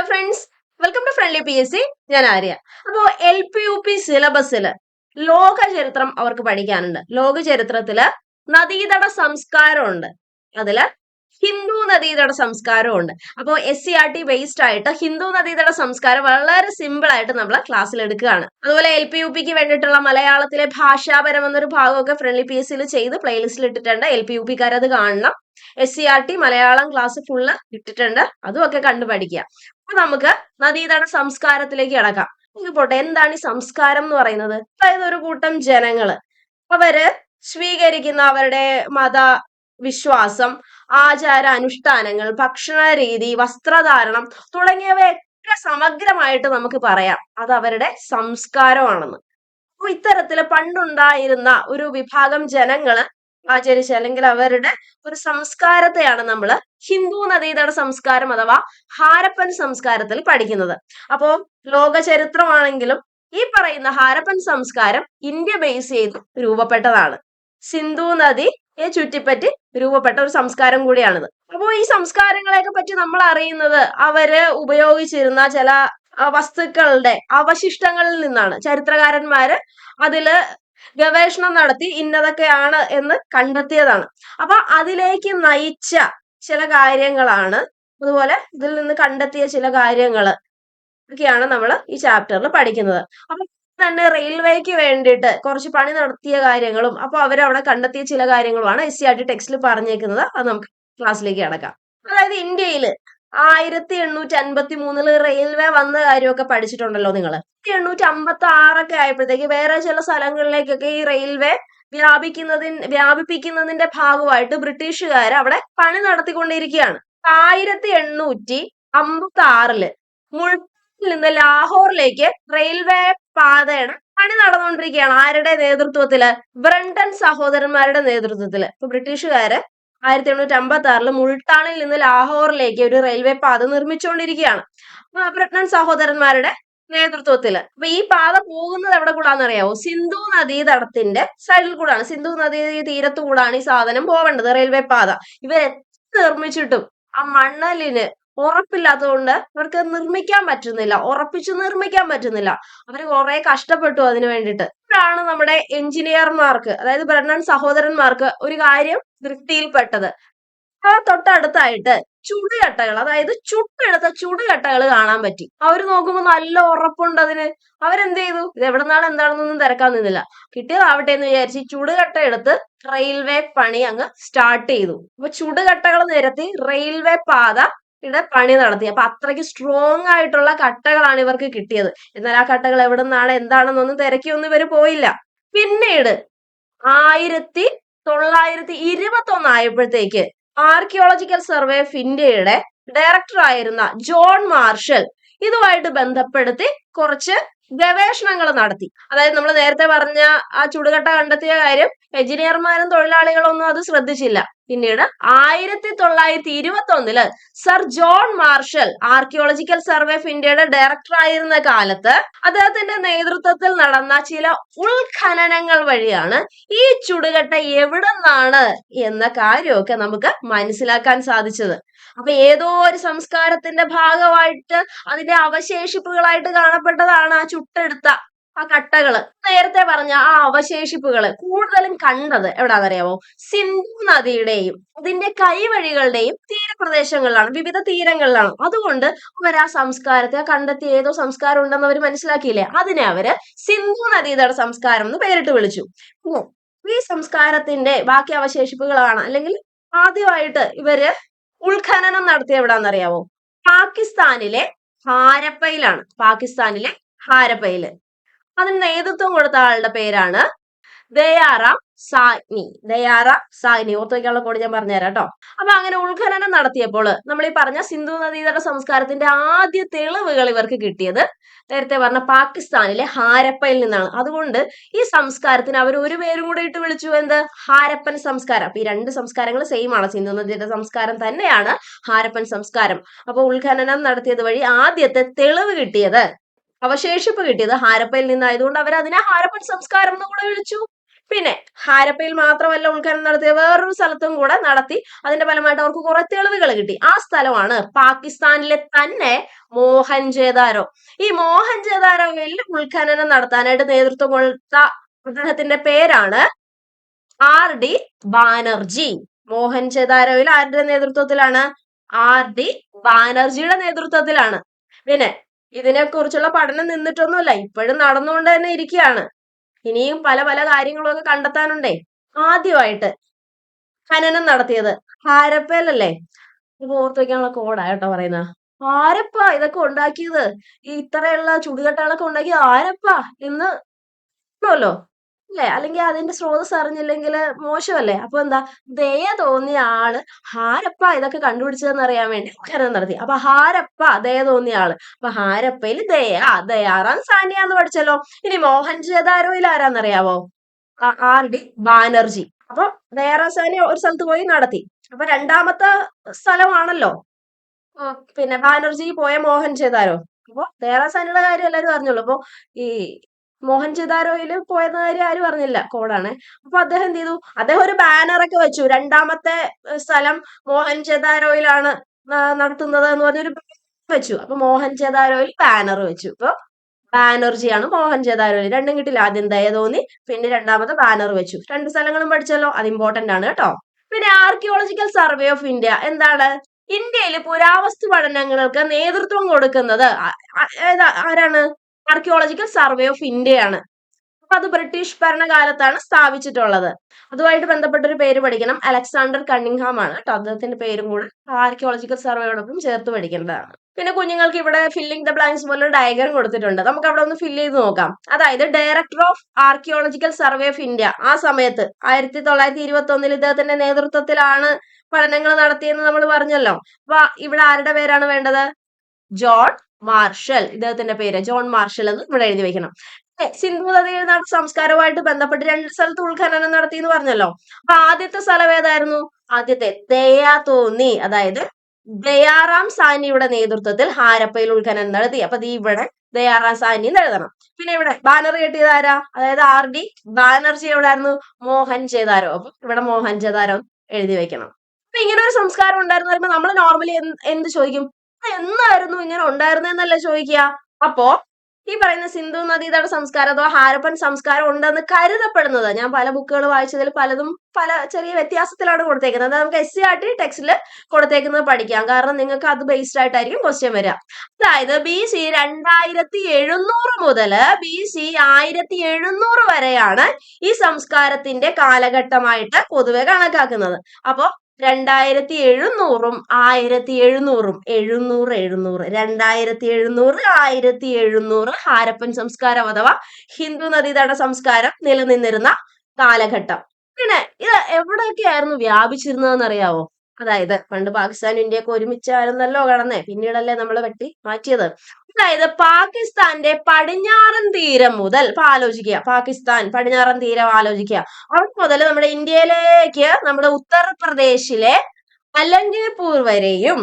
Hello friends welcome to friendly P S C ഞാൻ ആര്യ. അപ്പോൾ L P U P സിലബസിൽ ലോക ചരിത്രം അവർക്ക് പഠിക്കാനുണ്ട്. ലോക ചരിത്രത്തിൽ നദീതട സംസ്കാരമുണ്ട്. അതിൽ ഹിന്ദു നദീതട സംസ്കാരമുണ്ട് അപ്പോൾ S C R T based ആയിട്ട് ഹിന്ദു നദീതട സംസ്കാരം വളരെ സിമ്പിൾ ആയിട്ട് നമ്മൾ ക്ലാസ്സിൽ എടുക്കുകയാണ്. അതുപോലെ എൽ പി യു പിക്ക് വേണ്ടിയിട്ടുള്ള മലയാളത്തിലെ ഭാഷാപരം എന്നൊരു ഭാഗമൊക്കെ ഫ്രണ്ട്ലി പി എസ് സിയിൽ ചെയ്ത് പ്ലേലിസ്റ്റിൽ ഇട്ടിട്ടുണ്ട്. എൽ പി യു പിക്കാർ അത് കാണണം. S C R T Malayalam class full ഇട്ടിട്ടുണ്ട്. അതും ഒക്കെ കണ്ടു പഠിക്കുക. അപ്പൊ നമുക്ക് നദീതട സംസ്കാരത്തിലേക്ക് കിടക്കാം. പോട്ടെ. എന്താണ് ഈ സംസ്കാരം എന്ന് പറയുന്നത്? അതായത് ഒരു കൂട്ടം ജനങ്ങൾ. അവർ സ്വീകരിക്കുന്ന അവരുടെ മത വിശ്വാസം ആചാര അനുഷ്ഠാനങ്ങൾ ഭക്ഷണ രീതി വസ്ത്രധാരണം തുടങ്ങിയവയൊക്കെ സമഗ്രമായിട്ട് നമുക്ക് പറയാം. അത് അവരുടെ സംസ്കാരമാണെന്ന്. അപ്പൊ ഇത്തരത്തിൽ പണ്ടുണ്ടായിരുന്ന ഒരു വിഭാഗം ജനങ്ങൾ ആചരിച്ച അല്ലെങ്കിൽ അവരുടെ ഒരു സംസ്കാരത്തെയാണ് നമ്മൾ ഹിന്ദു നദീതട സംസ്കാരം അഥവാ ഹാരപ്പൻ സംസ്കാരത്തിൽ പഠിക്കുന്നത്. അപ്പോ ലോക ചരിത്രമാണെങ്കിലും ഈ പറയുന്ന ഹാരപ്പൻ സംസ്കാരം ഇന്ത്യ ബേസ് ചെയ്ത് രൂപപ്പെട്ടതാണ്. സിന്ധു നദിയെ ചുറ്റിപ്പറ്റി രൂപപ്പെട്ട ഒരു സംസ്കാരം കൂടിയാണിത്. അപ്പോൾ ഈ സംസ്കാരങ്ങളെയൊക്കെ പറ്റി നമ്മൾ അറിയുന്നത് അവർ ഉപയോഗിച്ചിരുന്ന ചില വസ്തുക്കളുടെ അവശിഷ്ടങ്ങളിൽ നിന്നാണ്. ചരിത്രകാരന്മാര് അതിൽ ഗവേഷണം നടത്തി ഇന്നതൊക്കെയാണ് എന്ന് കണ്ടെത്തിയതാണ്. അപ്പൊ അതിലേക്ക് നയിച്ച ചില കാര്യങ്ങളാണ് അതുപോലെ ഇതിൽ നിന്ന് കണ്ടെത്തിയ ചില കാര്യങ്ങൾ ഒക്കെയാണ് നമ്മൾ ഈ ചാപ്റ്ററിൽ പഠിക്കുന്നത്. അപ്പൊ തന്നെ റെയിൽവേക്ക് വേണ്ടിയിട്ട് കുറച്ച് പണി നടത്തിയ കാര്യങ്ങളും അപ്പൊ അവരവിടെ കണ്ടെത്തിയ ചില കാര്യങ്ങളുമാണ് എസ് സി ആർ ടി ടെക്സ്റ്റിൽ പറഞ്ഞേക്കുന്നത്. അത് നമുക്ക് ക്ലാസ്സിലേക്ക് കിടക്കാം. അതായത് ഇന്ത്യയിൽ ആയിരത്തി എണ്ണൂറ്റി അൻപത്തി മൂന്നിൽ റെയിൽവേ വന്ന കാര്യമൊക്കെ പഠിച്ചിട്ടുണ്ടല്ലോ നിങ്ങൾ എണ്ണൂറ്റി അമ്പത്തി ആറൊക്കെ ആയപ്പോഴത്തേക്ക് വേറെ ചില സ്ഥലങ്ങളിലേക്കൊക്കെ ഈ റെയിൽവേ വ്യാപിക്കുന്നതിൻ വ്യാപിപ്പിക്കുന്നതിന്റെ ഭാഗമായിട്ട് ബ്രിട്ടീഷുകാർ അവിടെ പണി നടത്തിക്കൊണ്ടിരിക്കുകയാണ്. ആയിരത്തി എണ്ണൂറ്റി അമ്പത്തി ആറിൽ മുൾട്ടാനിൽ നിന്ന് ലാഹോറിലേക്ക് റെയിൽവേ പാതയാണ് പണി നടന്നുകൊണ്ടിരിക്കുകയാണ്. ആരുടെ നേതൃത്വത്തിൽ? ബ്രണ്ടൻ സഹോദരന്മാരുടെ നേതൃത്വത്തിൽ. ഇപ്പൊ ബ്രിട്ടീഷുകാര് ആയിരത്തി എണ്ണൂറ്റി അമ്പത്തി ആറിൽ മുൾട്ടാണിൽ നിന്ന് ലാഹോറിലേക്ക് ഒരു റെയിൽവേ പാത നിർമ്മിച്ചുകൊണ്ടിരിക്കുകയാണ്. ബ്രിട്ടൻ സഹോദരന്മാരുടെ നേതൃത്വത്തിൽ. അപ്പൊ ഈ പാത പോകുന്നത് എവിടെ കൂടാന്ന് അറിയാവോ? സിന്ധു നദീതടത്തിന്റെ സൈഡിൽ കൂടാണ്. സിന്ധു നദീ തീരത്തു കൂടാണ് ഈ സാധനം പോവേണ്ടത് റെയിൽവേ പാത. ഇവർ നിർമ്മിച്ചിട്ടും ആ മണ്ണലിന് ഉറപ്പില്ലാത്തതുകൊണ്ട് അവർക്ക് നിർമ്മിക്കാൻ പറ്റുന്നില്ല ഉറപ്പിച്ച് നിർമ്മിക്കാൻ പറ്റുന്നില്ല. അവർ കുറെ കഷ്ടപ്പെട്ടു അതിനു വേണ്ടിയിട്ട്. ഇപ്പോഴാണ് നമ്മുടെ എഞ്ചിനീയർമാർക്ക് അതായത് ബ്രണ്ണൻ സഹോദരന്മാർക്ക് ഒരു കാര്യം ദൃഷ്ടിയിൽപ്പെട്ടത് ആ തൊട്ടടുത്തായിട്ട് ചുടുകട്ടകൾ അതായത് ചുട്ടെടുത്ത ചുടുകട്ടകൾ കാണാൻ പറ്റി. അവർ നോക്കുമ്പോൾ നല്ല ഉറപ്പുണ്ട് അതിന്. അവരെന്ത് ചെയ്തു ഇത് എവിടെ നിന്നാണ് എന്താണെന്നൊന്നും തിരക്കാൻ നിന്നില്ല. കിട്ടിയതാവട്ടെ എന്ന് വിചാരിച്ച് ചുടുകട്ട എടുത്ത് റെയിൽവേ പണി അങ്ങ് സ്റ്റാർട്ട് ചെയ്തു. അപ്പൊ ചുടുകട്ടകൾ നിരത്തി റെയിൽവേ പാത യുടെ പണി നടത്തി. അപ്പൊ അത്രയ്ക്ക് സ്ട്രോങ് ആയിട്ടുള്ള കട്ടകളാണ് ഇവർക്ക് കിട്ടിയത്. എന്നാൽ ആ കട്ടകൾ എവിടെ നിന്നാണ് എന്താണെന്നൊന്നും തിരക്കിയൊന്നും ഇവർ പോയില്ല. പിന്നീട് ആയിരത്തി തൊള്ളായിരത്തി ഇരുപത്തി ഒന്ന് ആയപ്പോഴത്തേക്ക് ആർക്കിയോളജിക്കൽ സർവേ ഓഫ് ഇന്ത്യയുടെ ഡയറക്ടർ ആയിരുന്ന ജോൺ മാർഷൽ ഇതുമായിട്ട് ബന്ധപ്പെടുത്തി കുറച്ച് ഗവേഷണങ്ങൾ നടത്തി. അതായത് നമ്മൾ നേരത്തെ പറഞ്ഞ ആ ചുടുകട്ട കണ്ടെത്തിയ കാര്യം എഞ്ചിനീയർമാരും തൊഴിലാളികളൊന്നും അത് ശ്രദ്ധിച്ചില്ല. പിന്നീട് ആയിരത്തി തൊള്ളായിരത്തി ഇരുപത്തി ഒന്നിൽ sir John Marshall archaeological survey of ഇന്ത്യയുടെ ഡയറക്ടർ ആയിരുന്ന കാലത്ത് അദ്ദേഹത്തിന്റെ നേതൃത്വത്തിൽ നടന്ന ചില ഉൾഖനനങ്ങൾ വഴിയാണ് ഈ ചുടുകട്ട എവിടെ നിന്നാണ് എന്ന കാര്യമൊക്കെ നമുക്ക് മനസ്സിലാക്കാൻ സാധിച്ചത്. അപ്പൊ ഏതോ ഒരു സംസ്കാരത്തിന്റെ ഭാഗമായിട്ട് അതിന്റെ അവശേഷിപ്പുകളായിട്ട് കാണപ്പെട്ടതാണ് ആ ചുട്ടെടുത്ത ആ കട്ടകൾ. നേരത്തെ പറഞ്ഞ ആ അവശേഷിപ്പുകൾ കൂടുതലും കണ്ടത് എവിടാന്നറിയാമോ സിന്ധു നദിയുടെയും അതിന്റെ കൈവഴികളുടെയും തീരപ്രദേശങ്ങളിലാണ് വിവിധ തീരങ്ങളിലാണ്. അതുകൊണ്ട് അവർ ആ സംസ്കാരത്തെ കണ്ടെത്തിയ ഏതോ സംസ്കാരം ഉണ്ടെന്ന് അവർ മനസ്സിലാക്കിയില്ലേ? അതിനെ അവർ സിന്ധു നദീതട സംസ്കാരം എന്ന് പേരിട്ട് വിളിച്ചു. ഈ സംസ്കാരത്തിന്റെ ബാക്കി അവശേഷിപ്പുകളാണ്. അല്ലെങ്കിൽ ആദ്യമായിട്ട് ഇവർ ഉത്ഖനനം നടത്തിയ എവിടാന്നറിയാവോ? പാകിസ്ഥാനിലെ ഹാരപ്പയിലാണ്. പാകിസ്ഥാനിലെ ഹാരപ്പയിൽ. അതിന് നേതൃത്വം കൊടുത്ത ആളുടെ പേരാണ് ദയാറാം സാഗ്നി. ദയാറാം സാഗ്നി. ഓർത്തുവയ്ക്കാനുള്ള കോടി ഞാൻ പറഞ്ഞുതരാം കേട്ടോ. അപ്പൊ അങ്ങനെ ഉത്ഖനനം നടത്തിയപ്പോൾ നമ്മൾ ഈ പറഞ്ഞ സിന്ധു നദീതട സംസ്കാരത്തിന്റെ ആദ്യ തെളിവുകൾ ഇവർക്ക് കിട്ടിയത് നേരത്തെ പറഞ്ഞ പാകിസ്ഥാനിലെ ഹാരപ്പയിൽ നിന്നാണ്. അതുകൊണ്ട് ഈ സംസ്കാരത്തിന് അവർ ഒരു പേരും കൂടെ ഇട്ട് വിളിച്ചു. എന്ത്? ഹാരപ്പൻ സംസ്കാരം. അപ്പൊ ഈ രണ്ട് സംസ്കാരങ്ങൾ സെയിം ആണ്. സിന്ധു നദിയുടെ സംസ്കാരം തന്നെയാണ് ഹാരപ്പൻ സംസ്കാരം. അപ്പൊ ഉത്ഖനനം നടത്തിയത് വഴി ആദ്യത്തെ തെളിവ് കിട്ടിയത് അവശേഷിപ്പ് കിട്ടിയത് ഹാരപ്പയിൽ നിന്നായതുകൊണ്ട് അവർ അതിനെ ഹാരപ്പൻ സംസ്കാരം എന്ന് കൂടെ വിളിച്ചു. പിന്നെ ഹാരപ്പയിൽ മാത്രമല്ല ഉൾഖനനം നടത്തിയ വേറൊരു സ്ഥലത്തും കൂടെ നടത്തി. അതിന്റെ ഫലമായിട്ട് അവർക്ക് കുറെ തെളിവുകൾ കിട്ടി. ആ സ്ഥലമാണ് പാകിസ്ഥാനിലെ തന്നെ മോഹൻജേദാരോ ഈ മോഹൻജേദാരോയിൽ ഉൾഖനനം നടത്താനായിട്ട് നേതൃത്വം കൊടുത്ത അദ്ദേഹത്തിന്റെ പേരാണ് ആർ ഡി ബാനർജി. മോഹൻജദാരോയിൽ ആരുടെ നേതൃത്വത്തിലാണ്? ആർ ഡി ബാനർജിയുടെ നേതൃത്വത്തിലാണ്. പിന്നെ ഇതിനെ കുറിച്ചുള്ള പഠനം നിന്നിട്ടൊന്നുമില്ല ഇപ്പോഴും നടന്നുകൊണ്ട് തന്നെ ഇരിക്കുകയാണ്. ഇനിയും പല പല കാര്യങ്ങളൊക്കെ കണ്ടെത്താനുണ്ടേ. ആദ്യമായിട്ട് ഖനനം നടത്തിയത് ഹാരപ്പയിലല്ലേ ഇത് ഓർത്ത് വെക്കാനുള്ള കോഡാ കേട്ടോ പറയുന്ന. ആരപ്പ ഇതൊക്കെ ഉണ്ടാക്കിയത്. ഈ ഇത്രയുള്ള ചുടുകട്ടകളൊക്കെ ഉണ്ടാക്കിയത് ആരപ്പ എന്ന് ല്ലോ അല്ലേ? അല്ലെങ്കിൽ അതിന്റെ സ്രോതസ് അറിഞ്ഞില്ലെങ്കിൽ മോശമല്ലേ? അപ്പൊ എന്താ? ദയ തോന്നിയ ആൾ ഹാരപ്പ ഇതൊക്കെ കണ്ടുപിടിച്ചതെന്ന് അറിയാൻ വേണ്ടി ഖനനം നടത്തി. അപ്പൊ ഹാരപ്പ ദയ തോന്നിയ ആൾ. അപ്പൊ ഹാരപ്പയിൽ ദയ ദയാറാം സാനിയ എന്ന് പഠിച്ചല്ലോ. ഇനി മോഹൻജദാരോയിൽ ആരാന്നറിയാവോ? R D Banerjee. അപ്പൊ ദയാറാം സാനിയ ഒരു സ്ഥലത്ത് പോയി നടത്തി. അപ്പൊ രണ്ടാമത്തെ സ്ഥലമാണല്ലോ. പിന്നെ ബാനർജി പോയ മോഹൻജദാരോ അപ്പൊ ദയാറാം സാനിയുടെ കാര്യം എല്ലാരും അറിഞ്ഞുള്ളൂ. അപ്പൊ ഈ മോഹൻജദാരോയിൽ പോയെന്ന കാര്യം ആരും അറിഞ്ഞില്ല കോഡാണ് അപ്പൊ അദ്ദേഹം എന്ത് ചെയ്തു? അദ്ദേഹം ഒരു ബാനറൊക്കെ വെച്ചു. രണ്ടാമത്തെ സ്ഥലം മോഹൻജദാരോയിലാണ് ചെതാരോയിലാണ് നടത്തുന്നത് എന്ന് പറഞ്ഞൊരു വെച്ചു. അപ്പൊ മോഹൻ ചെതാരോയിൽ ബാനർ വെച്ചു. ഇപ്പൊ ബാനർജിയാണ് മോഹൻ ചെതാരോയിൽ രണ്ടും കിട്ടില്ല. ആദ്യം ദയ തോന്നി പിന്നെ രണ്ടാമത്തെ ബാനർ വെച്ചു. രണ്ട് സ്ഥലങ്ങളും പഠിച്ചല്ലോ. അത് ഇമ്പോർട്ടന്റ് ആണ് കേട്ടോ. പിന്നെ ആർക്കിയോളജിക്കൽ സർവേ ഓഫ് ഇന്ത്യ എന്താണ്? ഇന്ത്യയിൽ പുരാവസ്തു പഠനങ്ങൾക്ക് നേതൃത്വം കൊടുക്കുന്നത്. ആരാണ്? ആർക്കിയോളജിക്കൽ സർവേ ഓഫ് ഇന്ത്യയാണ് അപ്പൊ അത് ബ്രിട്ടീഷ് ഭരണകാലത്താണ് സ്ഥാപിച്ചിട്ടുള്ളത്. അതുമായിട്ട് ബന്ധപ്പെട്ട ഒരു പേര് പഠിക്കണം. അലക്സാണ്ടർ കണ്ണിംഗ്ഹാം ആണ്. കേട്ടോ അദ്ദേഹത്തിന്റെ പേരും കൂടെ ആർക്കിയോളജിക്കൽ സർവേയോടൊപ്പം ചേർത്ത് പഠിക്കേണ്ടതാണ്. പിന്നെ കുഞ്ഞുങ്ങൾക്ക് ഇവിടെ ഫില്ലിംഗ് ദ ബ്ലാങ്ക്സ് പോലെ ഡയഗ്രാം കൊടുത്തിട്ടുണ്ട്. നമുക്ക് അവിടെ ഒന്ന് ഫില്ല് ചെയ്ത് നോക്കാം. അതായത് director of archaeological survey of India ആ സമയത്ത് ആയിരത്തി തൊള്ളായിരത്തി ഇരുപത്തി ഒന്നിൽ ഇദ്ദേഹത്തിന്റെ നേതൃത്വത്തിലാണ് പഠനങ്ങൾ നടത്തിയെന്ന് നമ്മൾ പറഞ്ഞല്ലോ. അപ്പൊ ഇവിടെ ആരുടെ പേരാണ് വേണ്ടത്? ജോൺ മാർഷൽ ഇദ്ദേഹത്തിന്റെ പേര് ജോൺ മാർഷൽ എന്ന് ഇവിടെ എഴുതി വെക്കണം. സിന്ധു നദിയിൽ നദീതട സംസ്കാരവുമായിട്ട് ബന്ധപ്പെട്ട് രണ്ട് സ്ഥലത്ത് ഉത്ഖനനം നടത്തി എന്ന് പറഞ്ഞല്ലോ. അപ്പൊ ആദ്യത്തെ സ്ഥലം ഏതായിരുന്നു? ആദ്യത്തെ ദയാ തോന്നി അതായത് ദയാറാം സാനിയുടെ നേതൃത്വത്തിൽ ഹാരപ്പയിൽ ഉത്ഖനനം നടത്തി. അപ്പൊ ദീ ഇവിടെ ദയാറാം സാനി എന്ന് എഴുതണം. പിന്നെ ഇവിടെ ബാനർ കെട്ടിയത് ആരാ? അതായത് ആർ ഡി ബാനർജി എവിടെയായിരുന്നു മോഹൻ ചേതാരോ അപ്പൊ ഇവിടെ മോഹൻ ചേതാരോ എഴുതി വെക്കണം. അപ്പൊ ഇങ്ങനെ ഒരു സംസ്കാരം ഉണ്ടായിരുന്നു പറയുമ്പോൾ നമ്മൾ നോർമലി എന്ത് ചോദിക്കും? "അത് എന്നായിരുന്നു ഇങ്ങനെ ഉണ്ടായിരുന്നതെന്നല്ല ചോദിക്കുക? അപ്പോ ഈ പറയുന്ന സിന്ധു നദീതട സംസ്കാരം അഥവാ ഹാരപ്പൻ സംസ്കാരം ഉണ്ടെന്ന് കരുതപ്പെടുന്നത്. ഞാൻ പല ബുക്കുകൾ വായിച്ചതിൽ പലതും പല ചെറിയ വ്യത്യാസത്തിലാണ് കൊടുത്തേക്കുന്നത്. അത് നമുക്ക് എസ് സി ആർ ടി ടെക്സ്റ്റിൽ കൊടുത്തേക്കുന്നത് പഠിക്കാം. കാരണം നിങ്ങൾക്ക് അത് ബേസ്ഡ് ആയിട്ടായിരിക്കും ക്വസ്റ്റ്യൻ വരിക. അതായത് ബി സി രണ്ടായിരത്തി എഴുന്നൂറ് മുതൽ ബി സി ആയിരത്തി എഴുന്നൂറ് വരെയാണ് ഈ സംസ്കാരത്തിന്റെ കാലഘട്ടമായിട്ട് പൊതുവെ കണക്കാക്കുന്നത്. അപ്പോ രണ്ടായിരത്തി എഴുന്നൂറും ആയിരത്തി എഴുന്നൂറും എഴുന്നൂറ് എഴുന്നൂറ് രണ്ടായിരത്തി എഴുന്നൂറ് ആയിരത്തി എഴുന്നൂറ് ഹാരപ്പൻ സംസ്കാരം അഥവാ ഹിന്ദു നദീതട സംസ്കാരം നിലനിന്നിരുന്ന കാലഘട്ടം. പിന്നെ ഇത് എവിടെയൊക്കെയായിരുന്നു വ്യാപിച്ചിരുന്നതെന്ന് അറിയാവോ അതായത് പണ്ട് പാകിസ്ഥാനും ഇന്ത്യയൊക്കെ ഒരുമിച്ചായിരുന്നല്ലോ കടന്നേ. പിന്നീടല്ലേ നമ്മൾ വെട്ടി മാറ്റിയത്. അതായത് പാകിസ്ഥാന്റെ പടിഞ്ഞാറൻ തീരം മുതൽ ഇപ്പൊ ആലോചിക്കുക. പാകിസ്ഥാൻ പടിഞ്ഞാറൻ തീരം ആലോചിക്കുക. അവിടെ മുതൽ നമ്മുടെ ഇന്ത്യയിലേക്ക് നമ്മുടെ ഉത്തർപ്രദേശിലെ അലങ്കീർപൂർ വരെയും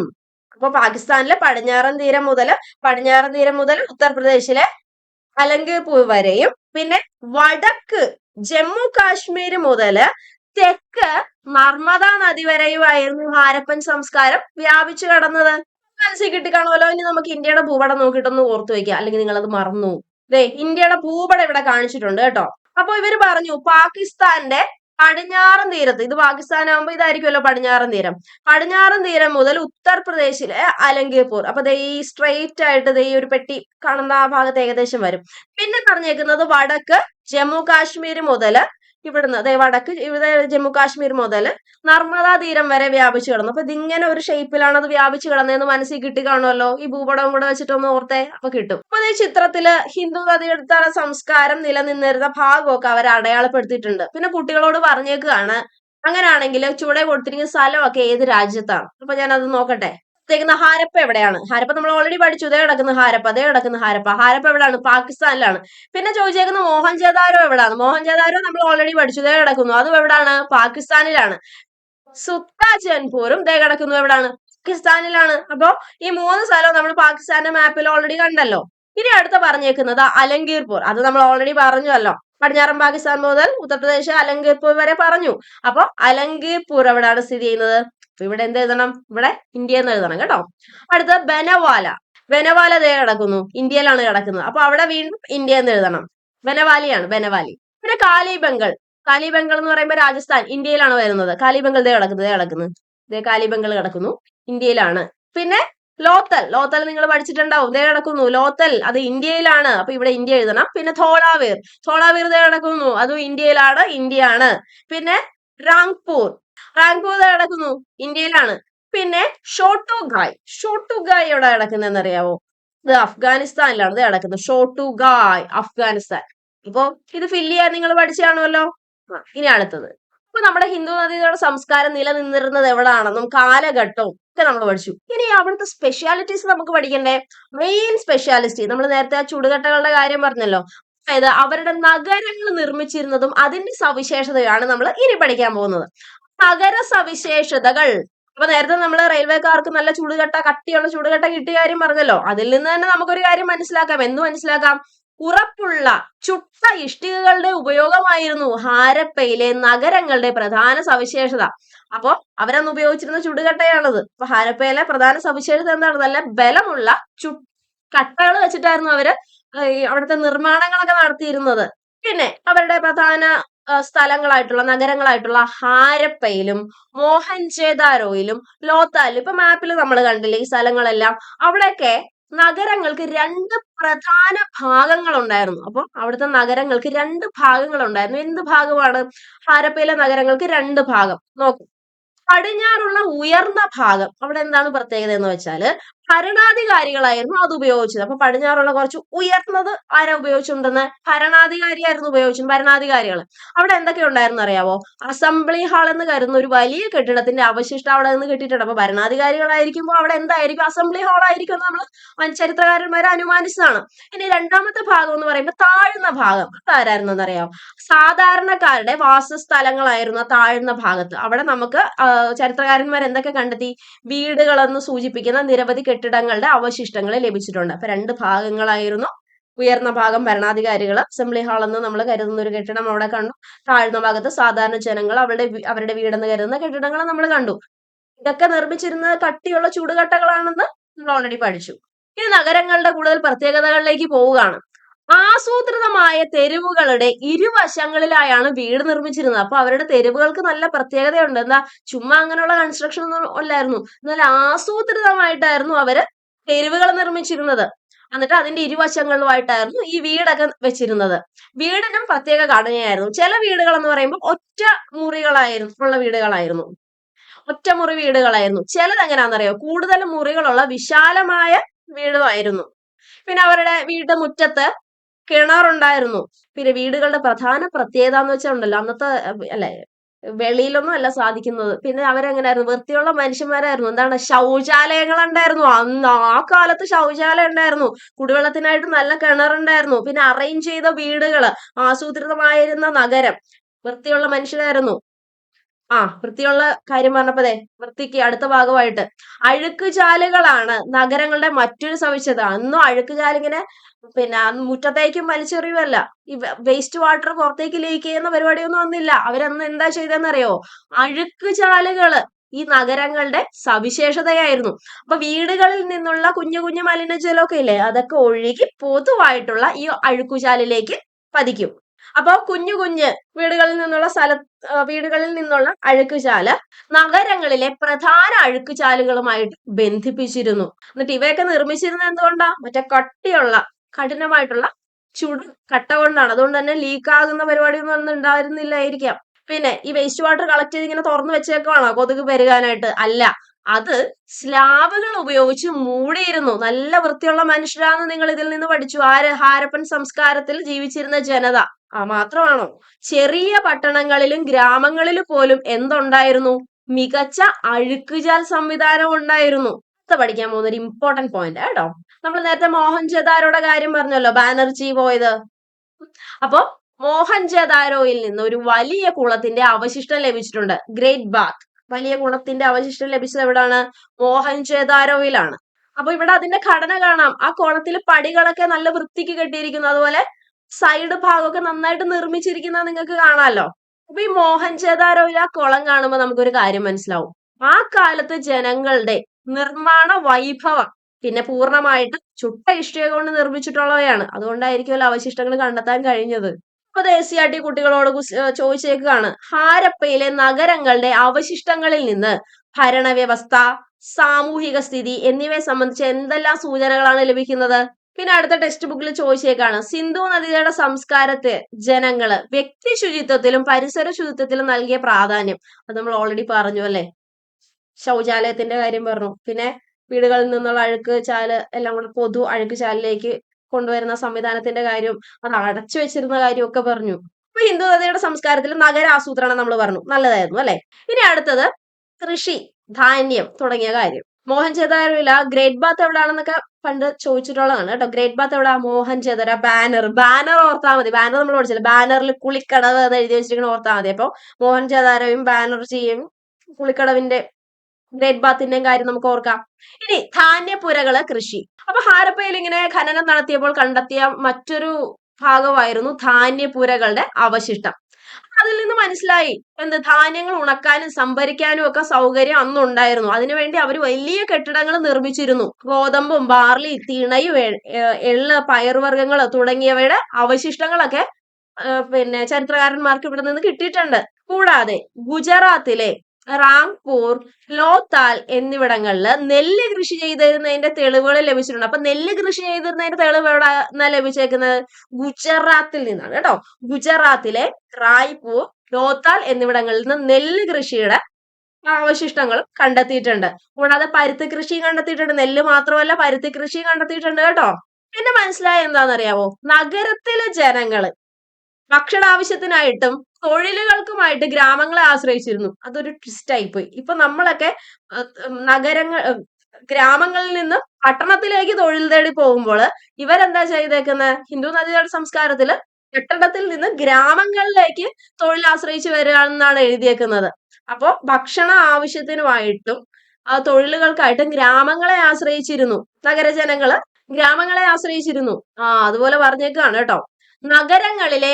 അപ്പൊ പാകിസ്ഥാനിലെ പടിഞ്ഞാറൻ തീരം മുതൽ പടിഞ്ഞാറൻ തീരം മുതൽ ഉത്തർപ്രദേശിലെ അലങ്കീർപൂർ വരെയും പിന്നെ വടക്ക് ജമ്മു കാശ്മീർ മുതൽ തെക്ക് നർമ്മദ നദി വരെയുമായിരുന്നു ഹാരപ്പൻ സംസ്കാരം വ്യാപിച്ചു കടന്നത്. മനസ്സിൽ കിട്ടിക്കാണുമല്ലോ? ഇനി നമുക്ക് ഇന്ത്യയുടെ ഭൂപടം നോക്കിയിട്ടൊന്ന് ഓർത്തു വെക്കുക അല്ലെങ്കിൽ നിങ്ങൾ അത് മറന്നു ദേ ഇന്ത്യയുടെ ഭൂപടം ഇവിടെ കാണിച്ചിട്ടുണ്ട് കേട്ടോ. അപ്പൊ ഇവർ പറഞ്ഞു പാകിസ്ഥാന്റെ പടിഞ്ഞാറൻ തീരത്ത് ഇത് പാകിസ്ഥാൻ ആകുമ്പോ ഇതായിരിക്കുമല്ലോ പടിഞ്ഞാറൻ തീരം. പടിഞ്ഞാറൻ തീരം മുതൽ ഉത്തർപ്രദേശിലെ അലങ്കീർപൂർ അപ്പൊ ദേ ഈ സ്ട്രെയിറ്റ് ആയിട്ട് ദേ ഈ ഒരു പെട്ടി കാണുന്ന ആ ഭാഗത്ത് ഏകദേശം വരും. പിന്നെ പറഞ്ഞേക്കുന്നത് വടക്ക് ജമ്മു കാശ്മീർ മുതൽ ഇവിടുന്ന് ദേ വടക്ക് ഇവിടെ ജമ്മു കാശ്മീർ മുതൽ നർമ്മദാ തീരം വരെ വ്യാപിച്ചു കിടന്നു. അപ്പൊ ഇതിങ്ങനെ ഒരു ഷേപ്പിലാണ് അത് വ്യാപിച്ചു കിടന്നതെന്ന് മനസ്സിൽ കിട്ടി കാണുമല്ലോ? ഈ ഭൂപടം കൂടെ വെച്ചിട്ടൊന്ന് ഓർത്തേ അപ്പൊ കിട്ടും. അപ്പൊ ഈ ചിത്രത്തിൽ ഹിന്ദു നദിയെടുത്ത സംസ്കാരം നിലനിന്നിരുന്ന ഭാഗമൊക്കെ അവർ അടയാളപ്പെടുത്തിയിട്ടുണ്ട്. പിന്നെ കുട്ടികളോട് പറഞ്ഞേക്കുകയാണ് അങ്ങനെയാണെങ്കിൽ ചുവടെ കൊടുത്തിരിക്കുന്ന സ്ഥലമൊക്കെ ഏത് രാജ്യത്താണ്? അപ്പൊ ഞാൻ അത് നോക്കട്ടെ. ത്തേക്കുന്ന ഹാരപ്പ എവിടെയാണ്? ഹാരപ്പ നമ്മൾ ഓൾറെഡി പഠിച്ചു. ഇതേ കിടക്കുന്ന ഹാരപ്പ അതേ കിടക്കുന്ന ഹാരപ്പ. ഹാരപ്പ എവിടെയാണ്? പാകിസ്ഥാനിലാണ്. പിന്നെ ചോദിച്ചേക്കുന്ന മോഹൻജദാരോ എവിടെയാണ് മോഹൻജദാരോ നമ്മൾ ഓൾറെഡി പഠിച്ചു. ഇതേ കിടക്കുന്നു. അതും എവിടെയാണ് പാകിസ്ഥാനിലാണ്. സുത്താജൻപൂരും ദേ കിടക്കുന്നു. എവിടെയാണ് പാകിസ്ഥാനിലാണ്. അപ്പോ ഈ മൂന്ന് സ്ഥലവും നമ്മൾ പാകിസ്ഥാന്റെ മാപ്പിൽ ഓൾറെഡി കണ്ടല്ലോ. ഇനി അടുത്ത പറഞ്ഞേക്കുന്നത് അലങ്കീർപൂർ. അത് നമ്മൾ ഓൾറെഡി പറഞ്ഞല്ലോ പടിഞ്ഞാറൻ പാകിസ്ഥാൻ മുതൽ ഉത്തർപ്രദേശ് അലങ്കീർപൂർ വരെ പറഞ്ഞു. അപ്പൊ അലങ്കീർപൂർ എവിടെയാണ് സ്ഥിതി ചെയ്യുന്നത്? അപ്പൊ ഇവിടെ എന്ത് എഴുതണം? ഇവിടെ ഇന്ത്യ എന്ന് എഴുതണം കേട്ടോ. അടുത്ത ബനവാല. ബനവാല ദേ കിടക്കുന്നു. ഇന്ത്യയിലാണ് കിടക്കുന്നത്. അപ്പൊ അവിടെ വീണ്ടും ഇന്ത്യ എന്ന് എഴുതണം. ബനവാലിയാണ് ബനവാലി. പിന്നെ കാലിബംഗൾ. കാലിബംഗൾ എന്ന് പറയുമ്പോൾ രാജസ്ഥാൻ ഇന്ത്യയിലാണ് വരുന്നത്. കാലിബംഗൾ ദേ കിടക്കുന്നത് ദേ കിടക്കുന്നത് ദേ കാലിബംഗൾ കിടക്കുന്നു ഇന്ത്യയിലാണ്. പിന്നെ ലോത്തൽ. ലോത്തൽ നിങ്ങൾ പഠിച്ചിട്ടുണ്ടാവും. ദേ കിടക്കുന്നു. ലോത്തൽ അത് ഇന്ത്യയിലാണ്. അപ്പൊ ഇവിടെ ഇന്ത്യ എഴുതണം. പിന്നെ ധോളാവീർ. ധോളാവീർ ദേ കിടക്കുന്നു. അതും ഇന്ത്യയിലാണ് ഇന്ത്യയാണ്. പിന്നെ റാങ്പൂർ ദേ കിടക്കുന്നു? ഇന്ത്യയിലാണ്. പിന്നെ ഷോട്ടു ഗായ് ഷോട്ടു ഗായ് എവിടെ കിടക്കുന്നതെന്ന് അറിയാവോ? ഇത് അഫ്ഗാനിസ്ഥാനിലാണ്. ഇത് കിടക്കുന്നത്. ഷോട്ടു ഗായ് അഫ്ഗാനിസ്ഥാൻ. ഇപ്പൊ ഇത് ഫില്ല് ചെയ്യാൻ നിങ്ങൾ പഠിച്ചാണല്ലോ ഇനി അടുത്തത്. അപ്പൊ നമ്മുടെ ഹിന്ദു നദികളുടെ സംസ്കാരം നിലനിന്നിരുന്നത് എവിടാണെന്നും കാലഘട്ടവും ഒക്കെ നമ്മൾ പഠിച്ചു. ഇനി അവിടുത്തെ സ്പെഷ്യാലിറ്റീസ് നമുക്ക് പഠിക്കണ്ടേ? മെയിൻ സ്പെഷ്യാലിറ്റി നമ്മൾ നേരത്തെ ആ ചുടുകട്ടകളുടെ കാര്യം പറഞ്ഞല്ലോ. അതായത് അവരുടെ നഗരങ്ങൾ നിർമ്മിച്ചിരുന്നതും അതിന്റെ സവിശേഷതയാണ് നമ്മൾ ഇനി പഠിക്കാൻ പോകുന്നത്. നഗര സവിശേഷതകൾ അപ്പൊ നേരത്തെ നമ്മൾ റെയിൽവേക്കാർക്ക് നല്ല ചൂടുകെട്ട കട്ടിയുള്ള ചൂടുകെട്ട കിട്ടിയ കാര്യം പറഞ്ഞല്ലോ. അതിൽ നിന്ന് തന്നെ നമുക്കൊരു കാര്യം മനസ്സിലാക്കാം. എന്ന് മനസ്സിലാക്കാം? ഉറപ്പുള്ള ചുട്ട ഇഷ്ടികകളുടെ ഉപയോഗമായിരുന്നു ഹാരപ്പയിലെ നഗരങ്ങളുടെ പ്രധാന സവിശേഷത. അപ്പോ അവരന്ന് ഉപയോഗിച്ചിരുന്ന ചുടുകട്ടയാണത്. അപ്പൊ ഹാരപ്പയിലെ പ്രധാന സവിശേഷത എന്താണ്? നല്ല ബലമുള്ള ചു കട്ടകൾ വെച്ചിട്ടായിരുന്നു അവർ അവിടുത്തെ നിർമ്മാണങ്ങളൊക്കെ നടത്തിയിരുന്നത്. പിന്നെ അവരുടെ പ്രധാന സ്ഥലങ്ങളായിട്ടുള്ള നഗരങ്ങളായിട്ടുള്ള ഹാരപ്പയിലും മോഹൻജേദാരോയിലും ലോത്താലും ഇപ്പൊ മാപ്പിൽ നമ്മൾ കണ്ടില്ലേ ഈ സ്ഥലങ്ങളെല്ലാം അവിടെയൊക്കെ നഗരങ്ങൾക്ക് രണ്ട് പ്രധാന ഭാഗങ്ങൾ ഉണ്ടായിരുന്നു അപ്പൊ അവിടുത്തെ നഗരങ്ങൾക്ക് രണ്ട് ഭാഗങ്ങൾ ഉണ്ടായിരുന്നു എന്ത് ഭാഗമാണ്? ഹാരപ്പയിലെ നഗരങ്ങൾക്ക് രണ്ട് ഭാഗം. നോക്കൂ. പടിഞ്ഞാറുള്ള ഉയർന്ന ഭാഗം. അവിടെ എന്താണ് പ്രത്യേകത എന്ന് വെച്ചാൽ ഭരണാധികാരികളായിരുന്നു അത് ഉപയോഗിച്ചത്. അപ്പൊ പടിഞ്ഞാറുള്ള കുറച്ച് ഉയർന്നത് ആരാ ഉപയോഗിച്ചിട്ടുണ്ടെന്ന് ഭരണാധികാരിയായിരുന്നു ഉപയോഗിച്ചത് ഭരണാധികാരികൾ അവിടെ എന്തൊക്കെ ഉണ്ടായിരുന്നു അറിയാവോ? അസംബ്ലി ഹാൾ എന്ന് കരുതുന്ന ഒരു വലിയ കെട്ടിടത്തിന്റെ അവശിഷ്ടം അവിടെ നിന്ന് കിട്ടിയിട്ടുണ്ട്. അപ്പൊ ഭരണാധികാരികളായിരിക്കുമ്പോൾ അവിടെ എന്തായിരിക്കും? അസംബ്ലി ഹാൾ ആയിരിക്കും എന്ന് നമ്മൾ ചരിത്രകാരന്മാർ അനുമാനിച്ചതാണ്. ഇനി രണ്ടാമത്തെ ഭാഗം എന്ന് പറയുമ്പോൾ താഴ്ന്ന ഭാഗം. അതാരായിരുന്നു എന്നറിയാവോ സാധാരണക്കാരുടെ വാസസ്ഥലങ്ങളായിരുന്നു താഴ്ന്ന ഭാഗത്ത്. അവിടെ നമുക്ക് ചരിത്രകാരന്മാർ എന്തൊക്കെ കണ്ടെത്തി? വീടുകളെന്ന് സൂചിപ്പിക്കുന്ന നിരവധി കെട്ടിടങ്ങളുടെ അവശിഷ്ടങ്ങൾ ലഭിച്ചിട്ടുണ്ട്. അപ്പൊ രണ്ട് ഭാഗങ്ങളായിരുന്നു. ഉയർന്ന ഭാഗം ഭരണാധികാരികൾ അസംബ്ലി ഹാൾ എന്ന് നമ്മൾ കരുതുന്ന ഒരു കെട്ടിടം അവിടെ കണ്ടു. താഴ്ന്ന ഭാഗത്ത് സാധാരണ ജനങ്ങൾ അവരുടെ അവരുടെ വീടെന്ന് കരുതുന്ന കെട്ടിടങ്ങൾ നമ്മൾ കണ്ടു. ഇതൊക്കെ നിർമ്മിച്ചിരുന്നത് കട്ടിയുള്ള ചൂടുകട്ടകളാണെന്ന് നമ്മൾ ഓൾറെഡി പഠിച്ചു. ഇനി നഗരങ്ങളുടെ കൂടുതൽ പ്രത്യേകതകളിലേക്ക് പോവുകയാണ്. ആസൂത്രിതമായ തെരുവുകളുടെ ഇരുവശങ്ങളിലായാണ് വീട് നിർമ്മിച്ചിരുന്നത്. അപ്പൊ അവരുടെ തെരുവുകൾക്ക് നല്ല പ്രത്യേകതയുണ്ട്. എന്താ? ചുമ്മാ അങ്ങനെയുള്ള കൺസ്ട്രക്ഷൻ ഒന്നും അല്ലായിരുന്നു. എന്നാൽ ആസൂത്രിതമായിട്ടായിരുന്നു അവർ തെരുവുകൾ നിർമ്മിച്ചിരുന്നത്. എന്നിട്ട് അതിന്റെ ഇരുവശങ്ങളിലുമായിട്ടായിരുന്നു ഈ വീടൊക്കെ വെച്ചിരുന്നത്. വീടിനും പ്രത്യേക ഘടനയായിരുന്നു. ചില വീടുകൾ എന്ന് പറയുമ്പോൾ ഒറ്റ മുറികളായിരുന്നു ഉള്ള വീടുകളായിരുന്നു. ഒറ്റമുറി വീടുകളായിരുന്നു. ചിലത് എങ്ങനെയാണെന്നറിയോ? കൂടുതൽ മുറികളുള്ള വിശാലമായ വീടുമായിരുന്നു. പിന്നെ അവരുടെ വീട് മുറ്റത്ത് കിണറുണ്ടായിരുന്നു. പിന്നെ വീടുകളുടെ പ്രധാന പ്രത്യേകത എന്ന് വെച്ചാൽ ഉണ്ടല്ലോ അന്നത്തെ അല്ലെ വെളിയിലൊന്നും അല്ല സാധിക്കുന്നത്. പിന്നെ അവരെങ്ങനെയായിരുന്നു വൃത്തിയുള്ള മനുഷ്യന്മാരായിരുന്നു. എന്താണ്? ശൗചാലയങ്ങൾ ഉണ്ടായിരുന്നു അന്ന് ആ കാലത്ത് ശൗചാലയം ഉണ്ടായിരുന്നു കുടിവെള്ളത്തിനായിട്ട് നല്ല കിണറുണ്ടായിരുന്നു. പിന്നെ അറേഞ്ച് ചെയ്ത വീടുകൾ ആസൂത്രിതമായിരുന്ന നഗരം വൃത്തിയുള്ള മനുഷ്യരായിരുന്നു. ആ വൃത്തിയുള്ള കാര്യം പറഞ്ഞപ്പോഴേ വൃത്തിക്ക് അടുത്ത ഭാഗമായിട്ട്. അഴുക്ക് ചാലുകളാണ് നഗരങ്ങളുടെ മറ്റൊരു സവിശേഷത. അന്നും അഴുക്ക് ചാലിങ്ങനെ പിന്നെ മുറ്റത്തേക്കും വലിച്ചെറിയുമല്ല ഈ വേസ്റ്റ് വാട്ടർ പുറത്തേക്ക് ലീക്ക് ചെയ്യുന്ന പരിപാടിയൊന്നും വന്നില്ല അവരന്ന് എന്താ ചെയ്തെന്നറിയോ അഴുക്കുചാലുകൾ ഈ നഗരങ്ങളുടെ സവിശേഷതയായിരുന്നു. അപ്പൊ വീടുകളിൽ നിന്നുള്ള കുഞ്ഞു കുഞ്ഞു മലിനജലമൊക്കെ ഇല്ലേ അതൊക്കെ ഒഴുകി പൊതുവായിട്ടുള്ള ഈ അഴുക്കുചാലിലേക്ക് പതിക്കും. അപ്പോൾ കുഞ്ഞു കുഞ്ഞ് വീടുകളിൽ നിന്നുള്ള സ്ഥല വീടുകളിൽ നിന്നുള്ള അഴുക്കുചാൽ നഗരങ്ങളിലെ പ്രധാന അഴുക്കുചാലുകളുമായിട്ട് ബന്ധിപ്പിച്ചിരുന്നു. എന്നിട്ട് ഇവയൊക്കെ നിർമ്മിച്ചിരുന്നത് എന്തുകൊണ്ടാ? മറ്റേ കട്ടിയുള്ള കഠിനമായിട്ടുള്ള ചുടു കട്ട കൊണ്ടാണ്. അതുകൊണ്ട് തന്നെ ലീക്ക് ആകുന്ന പരിപാടിയൊന്നും ഒന്നും ഉണ്ടായിരുന്നില്ലായിരിക്കാം. പിന്നെ ഈ വേസ്റ്റ് വാട്ടർ കളക്ട് ചെയ്ത് ഇങ്ങനെ തുറന്നു വെച്ചേക്കുവാണോ കൊതുക് പെരുകാനായിട്ട്? അല്ല. അത് സ്ലാബുകൾ ഉപയോഗിച്ച് മൂടിയിരുന്നു. നല്ല വൃത്തിയുള്ള മനുഷ്യരാന്ന് നിങ്ങൾ ഇതിൽ നിന്ന് പഠിച്ചു. ആര്? ഹാരപ്പൻ സംസ്കാരത്തിൽ ജീവിച്ചിരുന്ന ജനത. ആ മാത്രമാണോ? ചെറിയ പട്ടണങ്ങളിലും ഗ്രാമങ്ങളിലും പോലും എന്തുണ്ടായിരുന്നു? മികച്ച അഴുക്കുചാൽ സംവിധാനം ഉണ്ടായിരുന്നു. അടുത്ത പഠിക്കാൻ പോകുന്ന ഒരു ഇമ്പോർട്ടന്റ് പോയിന്റ് കേട്ടോ. നമ്മൾ നേരത്തെ മോഹൻജദാരോടെ കാര്യം പറഞ്ഞല്ലോ. ബാനർജി പോയത്. അപ്പൊ മോഹൻജദാരോയിൽ നിന്ന് ഒരു വലിയ കുളത്തിന്റെ അവശിഷ്ടം ലഭിച്ചിട്ടുണ്ട്. ഗ്രേറ്റ് ബാത്ത് വലിയ കുളത്തിന്റെ അവശിഷ്ടം ലഭിച്ചത് എവിടാണ്? മോഹൻജദാരോയിലാണ് അപ്പൊ ഇവിടെ അതിന്റെ ഘടന കാണാം. ആ കുളത്തിൽ പടികളൊക്കെ നല്ല വൃത്തിക്ക് കെട്ടിയിരിക്കുന്നു. അതുപോലെ സൈഡ് ഭാഗമൊക്കെ നന്നായിട്ട് നിർമ്മിച്ചിരിക്കുന്നത് നിങ്ങൾക്ക് കാണാമല്ലോ അപ്പൊ ഈ മോഹൻജദാരോയിൽ ആ കുളം കാണുമ്പോൾ നമുക്കൊരു കാര്യം മനസ്സിലാവും. ആ കാലത്ത് ജനങ്ങളുടെ നിർമ്മാണ വൈഭവം പിന്നെ പൂർണമായിട്ട് ചുട്ട ഇഷ്ടിക കൊണ്ട് നിർമ്മിച്ചിട്ടുള്ളവയാണ്. അതുകൊണ്ടായിരിക്കുമല്ലോ അവശിഷ്ടങ്ങൾ കണ്ടെത്താൻ കഴിഞ്ഞത്. അപ്പൊ ദേശീയാട്ടി ആർ ടി കുട്ടികളോട് ചോദിച്ചേക്കാണ് ഹാരപ്പയിലെ നഗരങ്ങളുടെ അവശിഷ്ടങ്ങളിൽ നിന്ന് ഭരണവ്യവസ്ഥ സാമൂഹിക സ്ഥിതി എന്നിവയെ സംബന്ധിച്ച് എന്തെല്ലാം സൂചനകളാണ് ലഭിക്കുന്നത്? പിന്നെ അടുത്ത ടെക്സ്റ്റ് ബുക്കിൽ ചോദിച്ചേക്കാണ്. സിന്ധു നദിയുടെ സംസ്കാരത്തെ ജനങ്ങൾ വ്യക്തി ശുചിത്വത്തിലും പരിസര ശുചിത്വത്തിലും നൽകിയ പ്രാധാന്യം. അത് നമ്മൾ ഓൾറെഡി പറഞ്ഞു അല്ലെ? ശൗചാലയത്തിന്റെ കാര്യം പറഞ്ഞു. പിന്നെ വീടുകളിൽ നിന്നുള്ള അഴുക്ക് ചാൽ എല്ലാം കൂടെ പൊതു അഴുക്ക് ചാലിലേക്ക് കൊണ്ടുവരുന്ന സംവിധാനത്തിന്റെ കാര്യം അത് അടച്ചു വെച്ചിരുന്ന കാര്യമൊക്കെ പറഞ്ഞു. അപ്പൊ ഹിന്ദു നദിയുടെ സംസ്കാരത്തിൽ നഗരാസൂത്രണം നമ്മൾ പറഞ്ഞു. നല്ലതായിരുന്നു അല്ലെ? ഇനി അടുത്തത് കൃഷി ധാന്യം തുടങ്ങിയ കാര്യം. മോഹൻജദാരോയില ഗ്രേറ്റ് ബാത്ത് എവിടാണെന്നൊക്കെ പണ്ട് ചോദിച്ചിട്ടുള്ളതാണ് കേട്ടോ. ഗ്രേറ്റ് ബാത്ത് എവിടെ? മോഹൻ ചെതര ബാനർ ബാനർ ഓർത്താൽ മതി. ബാനർ നമ്മൾ ഓടിച്ചില്ല. ബാനറിൽ കുളിക്കടവ് എന്ന് എഴുതി വെച്ചിരിക്കുന്ന ഓർത്താൽ മതി. അപ്പൊ ബാനർ ചെയ്യും. കുളിക്കടവിന്റെ ഗ്രേറ്റ് ബാത്തിന്റെയും കാര്യം നമുക്ക് ഓർക്കാം. ഇനി ധാന്യപ്പുരകൾ കൃഷി. അപ്പൊ ഹാരപ്പയിൽ ഇങ്ങനെ ഖനനം നടത്തിയപ്പോൾ കണ്ടെത്തിയ മറ്റൊരു ഭാഗമായിരുന്നു ധാന്യപുരകളുടെ അവശിഷ്ടം. അതിൽ നിന്ന് മനസ്സിലായി. എന്ത് ധാന്യങ്ങൾ ഉണക്കാനും സംഭരിക്കാനും ഒക്കെ സൗകര്യം അന്നുണ്ടായിരുന്നു. അതിനുവേണ്ടി അവർ വലിയ കെട്ടിടങ്ങൾ നിർമ്മിച്ചിരുന്നു. ഗോതമ്പും ബാർലി തിണയും എള്ള് പയർവർഗങ്ങൾ തുടങ്ങിയവയുടെ അവശിഷ്ടങ്ങളൊക്കെ പിന്നെ ചരിത്രകാരന്മാർക്ക് ഇവിടെ നിന്ന് കിട്ടിയിട്ടുണ്ട്. കൂടാതെ ഗുജറാത്തിലെ റാംപൂർ ലോത്താൽ എന്നിവിടങ്ങളിൽ നെല്ല് കൃഷി ചെയ്തിരുന്നതിന്റെ തെളിവുകൾ ലഭിച്ചിട്ടുണ്ട്. അപ്പൊ നെല്ല് കൃഷി ചെയ്തിരുന്നതിന്റെ തെളിവ് എവിടെ നിന്നാ ലഭിച്ചേക്കുന്നത്? ഗുജറാത്തിൽ നിന്നാണ് കേട്ടോ. ഗുജറാത്തിലെ റായ്പൂർ ലോത്താൽ എന്നിവിടങ്ങളിൽ നിന്ന് നെല്ല് കൃഷിയുടെ അവശിഷ്ടങ്ങൾ കണ്ടെത്തിയിട്ടുണ്ട്. കൂടാതെ പരുത്തി കൃഷിയും കണ്ടെത്തിയിട്ടുണ്ട്. നെല്ല് മാത്രമല്ല പരുത്തി കൃഷിയും കണ്ടെത്തിയിട്ടുണ്ട് കേട്ടോ. പിന്നെ മനസ്സിലായ എന്താണെന്നറിയാവോ? നഗരത്തിലെ ജനങ്ങൾ ഭക്ഷണ ആവശ്യത്തിനായിട്ടും തൊഴിലുകൾക്കുമായിട്ട് ഗ്രാമങ്ങളെ ആശ്രയിച്ചിരുന്നു. അതൊരു ട്വിസ്റ്റ് ആയിപ്പോയി. ഇപ്പൊ നമ്മളൊക്കെ നഗരങ്ങൾ ഗ്രാമങ്ങളിൽ നിന്ന് പട്ടണത്തിലേക്ക് തൊഴിൽ തേടി പോകുമ്പോൾ ഇവരെന്താ ചെയ്തേക്കുന്ന? ഹിന്ദു നദിയുടെ സംസ്കാരത്തിൽ പട്ടണത്തിൽ നിന്ന് ഗ്രാമങ്ങളിലേക്ക് തൊഴിൽ ആശ്രയിച്ചു വരികയാണെന്നാണ് എഴുതിയേക്കുന്നത്. അപ്പോ ഭക്ഷണ ആവശ്യത്തിനുമായിട്ടും ആ തൊഴിലുകൾക്കായിട്ടും ഗ്രാമങ്ങളെ ആശ്രയിച്ചിരുന്നു. നഗരജനങ്ങൾ ഗ്രാമങ്ങളെ ആശ്രയിച്ചിരുന്നു. ആ അതുപോലെ പറഞ്ഞേക്കാണ് കേട്ടോ. നഗരങ്ങളിലെ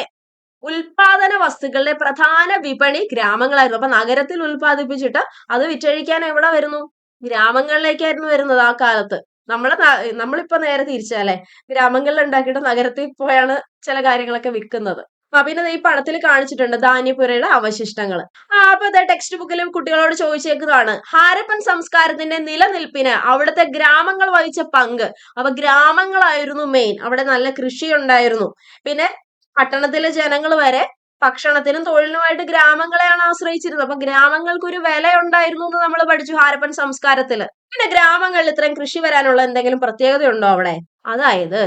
ഉൽപാദന വസ്തുക്കളുടെ പ്രധാന വിപണി ഗ്രാമങ്ങളായിരുന്നു. അപ്പൊ നഗരത്തിൽ ഉൽപ്പാദിപ്പിച്ചിട്ട് അത് വിറ്റഴിക്കാൻ എവിടെ വരുന്നു? ഗ്രാമങ്ങളിലേക്കായിരുന്നു വരുന്നത് ആ കാലത്ത്. നമ്മളെ നമ്മളിപ്പോ നേരെ തിരിച്ചാലേ ഗ്രാമങ്ങളിൽ ഉണ്ടാക്കിയിട്ട് നഗരത്തിൽ പോയാണ് ചില കാര്യങ്ങളൊക്കെ വിൽക്കുന്നത്. ആ പിന്നെ ഈ പടത്തിൽ കാണിച്ചിട്ടുണ്ട് ധാന്യപുരയുടെ അവശിഷ്ടങ്ങൾ. ആ അപ്പൊ ഇത് ടെക്സ്റ്റ് ബുക്കിൽ കുട്ടികളോട് ചോദിച്ചേക്കുന്നതാണ് ഹാരപ്പൻ സംസ്കാരത്തിന്റെ നിലനിൽപ്പിന് അവിടുത്തെ ഗ്രാമങ്ങൾ വഹിച്ച പങ്ക്. അപ്പൊ ഗ്രാമങ്ങളായിരുന്നു മെയിൻ അവിടെ നല്ല കൃഷി ഉണ്ടായിരുന്നു പിന്നെ പട്ടണത്തിലെ ജനങ്ങൾ വരെ ഭക്ഷണത്തിനും തൊഴിലിനുമായിട്ട് ഗ്രാമങ്ങളെയാണ് ആശ്രയിച്ചിരുന്നത്. അപ്പൊ ഗ്രാമങ്ങൾക്ക് ഒരു വില ഉണ്ടായിരുന്നു എന്ന് നമ്മൾ പഠിച്ചു ഹാരപ്പൻ സംസ്കാരത്തിൽ. പിന്നെ ഗ്രാമങ്ങളിൽ ഇത്രയും കൃഷി വരാനുള്ള എന്തെങ്കിലും പ്രത്യേകതയുണ്ടോ അവിടെ? അതായത്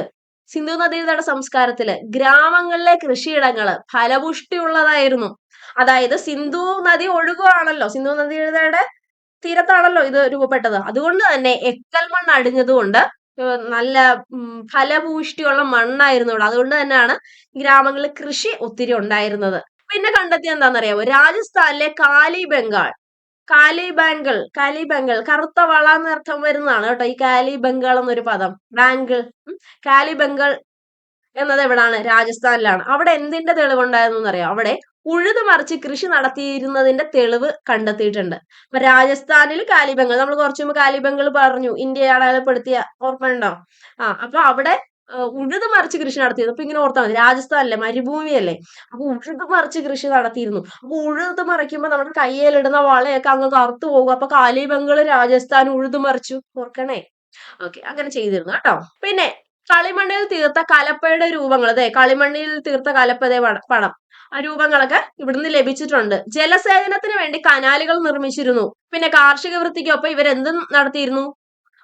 സിന്ധു നദീതട സംസ്കാരത്തിൽ ഗ്രാമങ്ങളിലെ കൃഷിയിടങ്ങൾ ഫലപുഷ്ടിയുള്ളതായിരുന്നു. അതായത് സിന്ധു നദി ഒഴുകുവാണല്ലോ. സിന്ധു നദിയുടെ തീരത്താണല്ലോ ഇത് രൂപപ്പെട്ടത്. അതുകൊണ്ട് തന്നെ എക്കൽ മണ്ണ് അടിഞ്ഞതുകൊണ്ട് നല്ല ഫലഭൂഷ്ടിയുള്ള മണ്ണായിരുന്നു ഇവിടെ അതുകൊണ്ട് തന്നെയാണ് ഗ്രാമങ്ങളിൽ കൃഷി ഒത്തിരി ഉണ്ടായിരുന്നത്. പിന്നെ കണ്ടെത്തിയ എന്താണെന്നറിയാമോ? രാജസ്ഥാനിലെ കാലി ബംഗാൾ. കാലി ബാങ്കിൾ കാലി ബംഗൾ കറുത്ത വള എന്ന അർത്ഥം വരുന്നതാണ് കേട്ടോ. ഈ കാലി ബംഗാൾ എന്നൊരു പദം. ബാങ്കിൾ കാലി ബംഗാൾ എന്നത് എവിടാണ്? രാജസ്ഥാനിലാണ്. അവിടെ എന്തിന്റെ തെളിവുണ്ടായിരുന്നു എന്നറിയാം അവിടെ ഉഴുതു മറിച്ച് കൃഷി നടത്തിയിരുന്നതിന്റെ തെളിവ് കണ്ടെത്തിയിട്ടുണ്ട്. അപ്പൊ രാജസ്ഥാനിൽ കാലിബംഗൾ നമ്മൾ കുറച്ചു മുമ്പ് കാലിബംഗൾ പറഞ്ഞു ഇന്ത്യയെ അടയാളപ്പെടുത്തിയ ഓർമ്മയുണ്ടോ? ആ അപ്പൊ അവിടെ ഉഴുത് മറിച്ച് കൃഷി നടത്തിയിരുന്നു. അപ്പൊ ഇങ്ങനെ ഓർത്താൽ മതി രാജസ്ഥാനല്ലേ മരുഭൂമിയല്ലേ? അപ്പൊ ഉഴുത് മറിച്ച് കൃഷി നടത്തിയിരുന്നു. അപ്പൊ ഉഴുത് മറിക്കുമ്പോ നമ്മുടെ കയ്യിലിടുന്ന വളയൊക്കെ അങ്ങ് കറുത്തു പോകും. അപ്പൊ കാലിബംഗൾ രാജസ്ഥാൻ ഉഴുത് മറിച്ചു. ഓർക്കണേ? ഓക്കെ അങ്ങനെ ചെയ്തിരുന്നു കേട്ടോ. പിന്നെ കളിമണ്ണിൽ തീർത്ത കലപ്പയുടെ രൂപങ്ങൾ അതെ കളിമണ്ണിൽ തീർത്ത കലപ്പതേ പടം. രൂപങ്ങളൊക്കെ ഇവിടുന്ന് ലഭിച്ചിട്ടുണ്ട്. ജലസേചനത്തിന് വേണ്ടി കനാലുകൾ നിർമ്മിച്ചിരുന്നു. പിന്നെ കാർഷിക വൃത്തിക്കൊപ്പം ഇവരെന്ത് നടത്തിയിരുന്നു?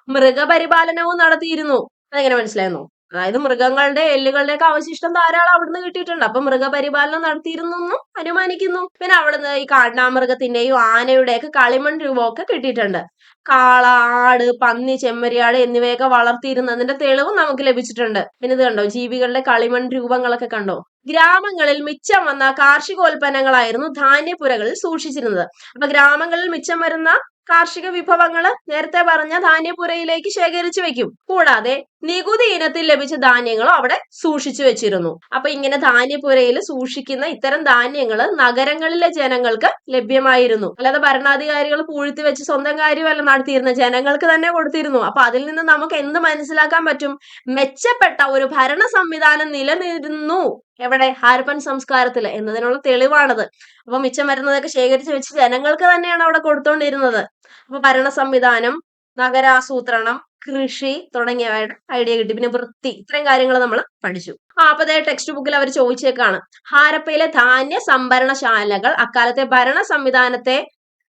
മൃഗപരിപാലനവും നടത്തിയിരുന്നു. അതെങ്ങനെ മനസ്സിലായിരുന്നു അതായത് മൃഗങ്ങളുടെ എല്ലുകളുടെ ഒക്കെ അവശിഷ്ടം ധാരാളം അവിടുന്ന് കിട്ടിയിട്ടുണ്ട്. അപ്പൊ മൃഗപരിപാലനം നടത്തിയിരുന്നു എന്നും അനുമാനിക്കുന്നു. പിന്നെ അവിടുന്ന് ഈ കാണ്ടാമൃഗത്തിന്റെയും ആനയുടെയൊക്കെ കളിമൺ രൂപമൊക്കെ കിട്ടിയിട്ടുണ്ട്. കാള ആട് പന്നി ചെമ്മരിയാട് എന്നിവയൊക്കെ വളർത്തിയിരുന്നതിന്റെ തെളിവ് നമുക്ക് ലഭിച്ചിട്ടുണ്ട്. പിന്നെ ഇത് കണ്ടോ? ജീവികളുടെ കളിമൺ രൂപങ്ങളൊക്കെ കണ്ടോ? ഗ്രാമങ്ങളിൽ മിച്ചം വന്ന കാർഷികോൽപ്പന്നങ്ങളായിരുന്നു ധാന്യപ്പുരകളിൽ സൂക്ഷിച്ചിരുന്നത്. അപ്പൊ ഗ്രാമങ്ങളിൽ മിച്ചം വരുന്ന കാർഷിക വിഭവങ്ങൾ നേരത്തെ പറഞ്ഞ ധാന്യപുരയിലേക്ക് ശേഖരിച്ചു വെക്കും. കൂടാതെ നികുതി ഇനത്തിൽ ലഭിച്ച ധാന്യങ്ങളും അവിടെ സൂക്ഷിച്ചു വെച്ചിരുന്നു. അപ്പൊ ഇങ്ങനെ ധാന്യപുരയിൽ സൂക്ഷിക്കുന്ന ഇത്തരം ധാന്യങ്ങൾ നഗരങ്ങളിലെ ജനങ്ങൾക്ക് ലഭ്യമായിരുന്നു. അല്ലാതെ ഭരണാധികാരികൾ പൂഴ്ത്തി വെച്ച് സ്വന്തം കാര്യമല്ല നടത്തിയിരുന്ന ജനങ്ങൾക്ക് തന്നെ കൊടുത്തിരുന്നു. അപ്പൊ അതിൽ നിന്ന് നമുക്ക് എന്ത് മനസ്സിലാക്കാൻ പറ്റും? മെച്ചപ്പെട്ട ഒരു ഭരണ സംവിധാനം നിലനിരുന്നു എവിടെ? ഹാരപ്പൻ സംസ്കാരത്തിൽ എന്നതിനുള്ള തെളിവാണത്. അപ്പൊ മിച്ചം വരുന്നതൊക്കെ ശേഖരിച്ച് വെച്ച് ജനങ്ങൾക്ക് തന്നെയാണ് അവിടെ കൊടുത്തോണ്ടിരുന്നത്. അപ്പൊ ഭരണ സംവിധാനം നഗരാസൂത്രണം കൃഷി തുടങ്ങിയ ഐഡിയ കിട്ടി. പിന്നെ വൃത്തി ഇത്രയും കാര്യങ്ങൾ നമ്മൾ പഠിച്ചു. ആ അപ്പൊ ടെക്സ്റ്റ് ബുക്കിൽ അവർ ചോദിച്ചേക്കാണ്. ഹാരപ്പയിലെ ധാന്യ സംഭരണശാലകൾ അക്കാലത്തെ ഭരണ സംവിധാനത്തെ